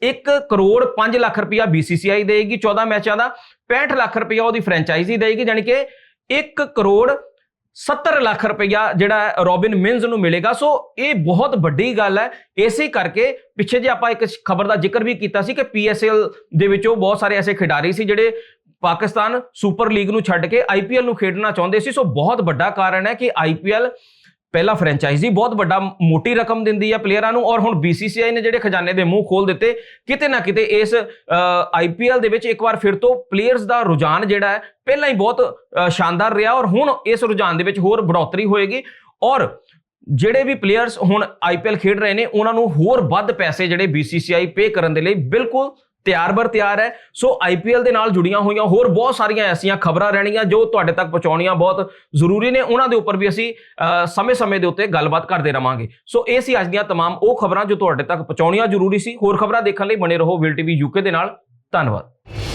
1 ਕਰੋੜ 5 ਲੱਖ ਰੁਪਈਆ BCCI ਦੇਗੀ 14 ਮੈਚਾਂ ਦਾ 65 ਲੱਖ ਰੁਪਈਆ ਉਹਦੀ ਫਰੈਂਚਾਈਜ਼ੀ ਦੇਗੀ ਯਾਨੀ ਕਿ 1 ਕਰੋੜ 70 ਲੱਖ ਰੁਪਈਆ ਜਿਹੜਾ ਰੋਬਿਨ ਮਿੰਜ਼ ਨੂੰ ਮਿਲੇਗਾ। ਸੋ ਇਹ ਬਹੁਤ ਵੱਡੀ ਗੱਲ ਹੈ। ਇਸੇ ਕਰਕੇ ਪਿੱਛੇ ਜੇ ਆਪਾਂ ਇੱਕ ਖਬਰ ਦਾ ਜ਼ਿਕਰ ਵੀ ਕੀਤਾ ਸੀ ਕਿ PSL ਦੇ ਵਿੱਚੋਂ ਬਹੁਤ ਸਾਰੇ ਐਸੇ ਖਿਡਾਰੀ ਸੀ ਜਿਹੜੇ ਪਾਕਿਸਤਾਨ ਸੁਪਰ ਲੀਗ ਨੂੰ ਛੱਡ ਕੇ ਆਈਪੀਐਲ ਨੂੰ ਖੇਡਣਾ ਚਾਹੁੰਦੇ ਸੀ। ਸੋ ਬਹੁਤ ਵੱਡਾ ਕਾਰਨ ਹੈ ਕਿ ਆਈਪੀਐਲ ਪਹਿਲਾ ਫਰੈਂਚਾਈਜ਼ੀ ਬਹੁਤ ਵੱਡਾ ਮੋਟੀ ਰਕਮ ਦਿੰਦੀ ਹੈ ਪਲੇਅਰਾਂ ਨੂੰ ਔਰ ਹੁਣ BCCI ਨੇ ਜਿਹੜੇ ਖਜ਼ਾਨੇ ਦੇ ਮੂੰਹ ਖੋਲ ਦਿੱਤੇ, ਕਿਤੇ ਨਾ ਕਿਤੇ ਇਸ ਆਈਪੀਐਲ ਦੇ ਵਿੱਚ ਇੱਕ ਵਾਰ ਫਿਰ ਤੋਂ ਪਲੇਅਰਸ ਦਾ ਰੁਝਾਨ ਜਿਹੜਾ ਹੈ, ਪਹਿਲਾਂ ਹੀ ਬਹੁਤ ਸ਼ਾਨਦਾਰ ਰਿਹਾ ਔਰ ਹੁਣ ਇਸ ਰੁਝਾਨ ਦੇ ਵਿੱਚ ਹੋਰ ਬੜੋਤਰੀ ਹੋਏਗੀ ਔਰ ਜਿਹੜੇ ਵੀ ਪਲੇਅਰਸ ਹੁਣ ਆਈਪੀਐਲ ਖੇਡ ਰਹੇ ਨੇ, ਉਹਨਾਂ ਨੂੰ ਹੋਰ ਵੱਧ ਪੈਸੇ ਜਿਹੜੇ BCCI ਪੇ ਕਰਨ ਦੇ ਲਈ ਬਿਲਕੁਲ ਤਿਆਰ ਬਰ ਤਿਆਰ ਹੈ ਸੋ ਆਈਪੀਐਲ ਦੇ ਨਾਲ ਜੁੜੀਆਂ ਹੋਈਆਂ ਹੋਰ ਬਹੁਤ ਸਾਰੀਆਂ ਐਸੀਆਂ ਖਬਰਾਂ ਰਹਿਣੀਆਂ ਜੋ ਤੁਹਾਡੇ ਤੱਕ ਪਹੁੰਚਾਉਣੀਆਂ ਬਹੁਤ ਜ਼ਰੂਰੀ ਨੇ ਉਹਨਾਂ ਦੇ ਉੱਪਰ ਵੀ ਅਸੀਂ ਅ, ਸਮੇਂ-ਸਮੇਂ ਦੇ ਉੱਤੇ ਗੱਲਬਾਤ ਕਰਦੇ ਰਵਾਂਗੇ ਸੋ ਇਹ ਸੀ ਅੱਜ ਦੀਆਂ तमाम ਉਹ ਖਬਰਾਂ ਜੋ ਤੁਹਾਡੇ ਤੱਕ ਪਹੁੰਚਾਉਣੀਆਂ ਜ਼ਰੂਰੀ ਸੀ ਹੋਰ ਖਬਰਾਂ ਦੇਖਣ ਲਈ ਬਣੇ ਰਹੋ ਵਿਲ ਟੀਵੀ ਯੂਕੇ ਦੇ ਨਾਲ ਧੰਨਵਾਦ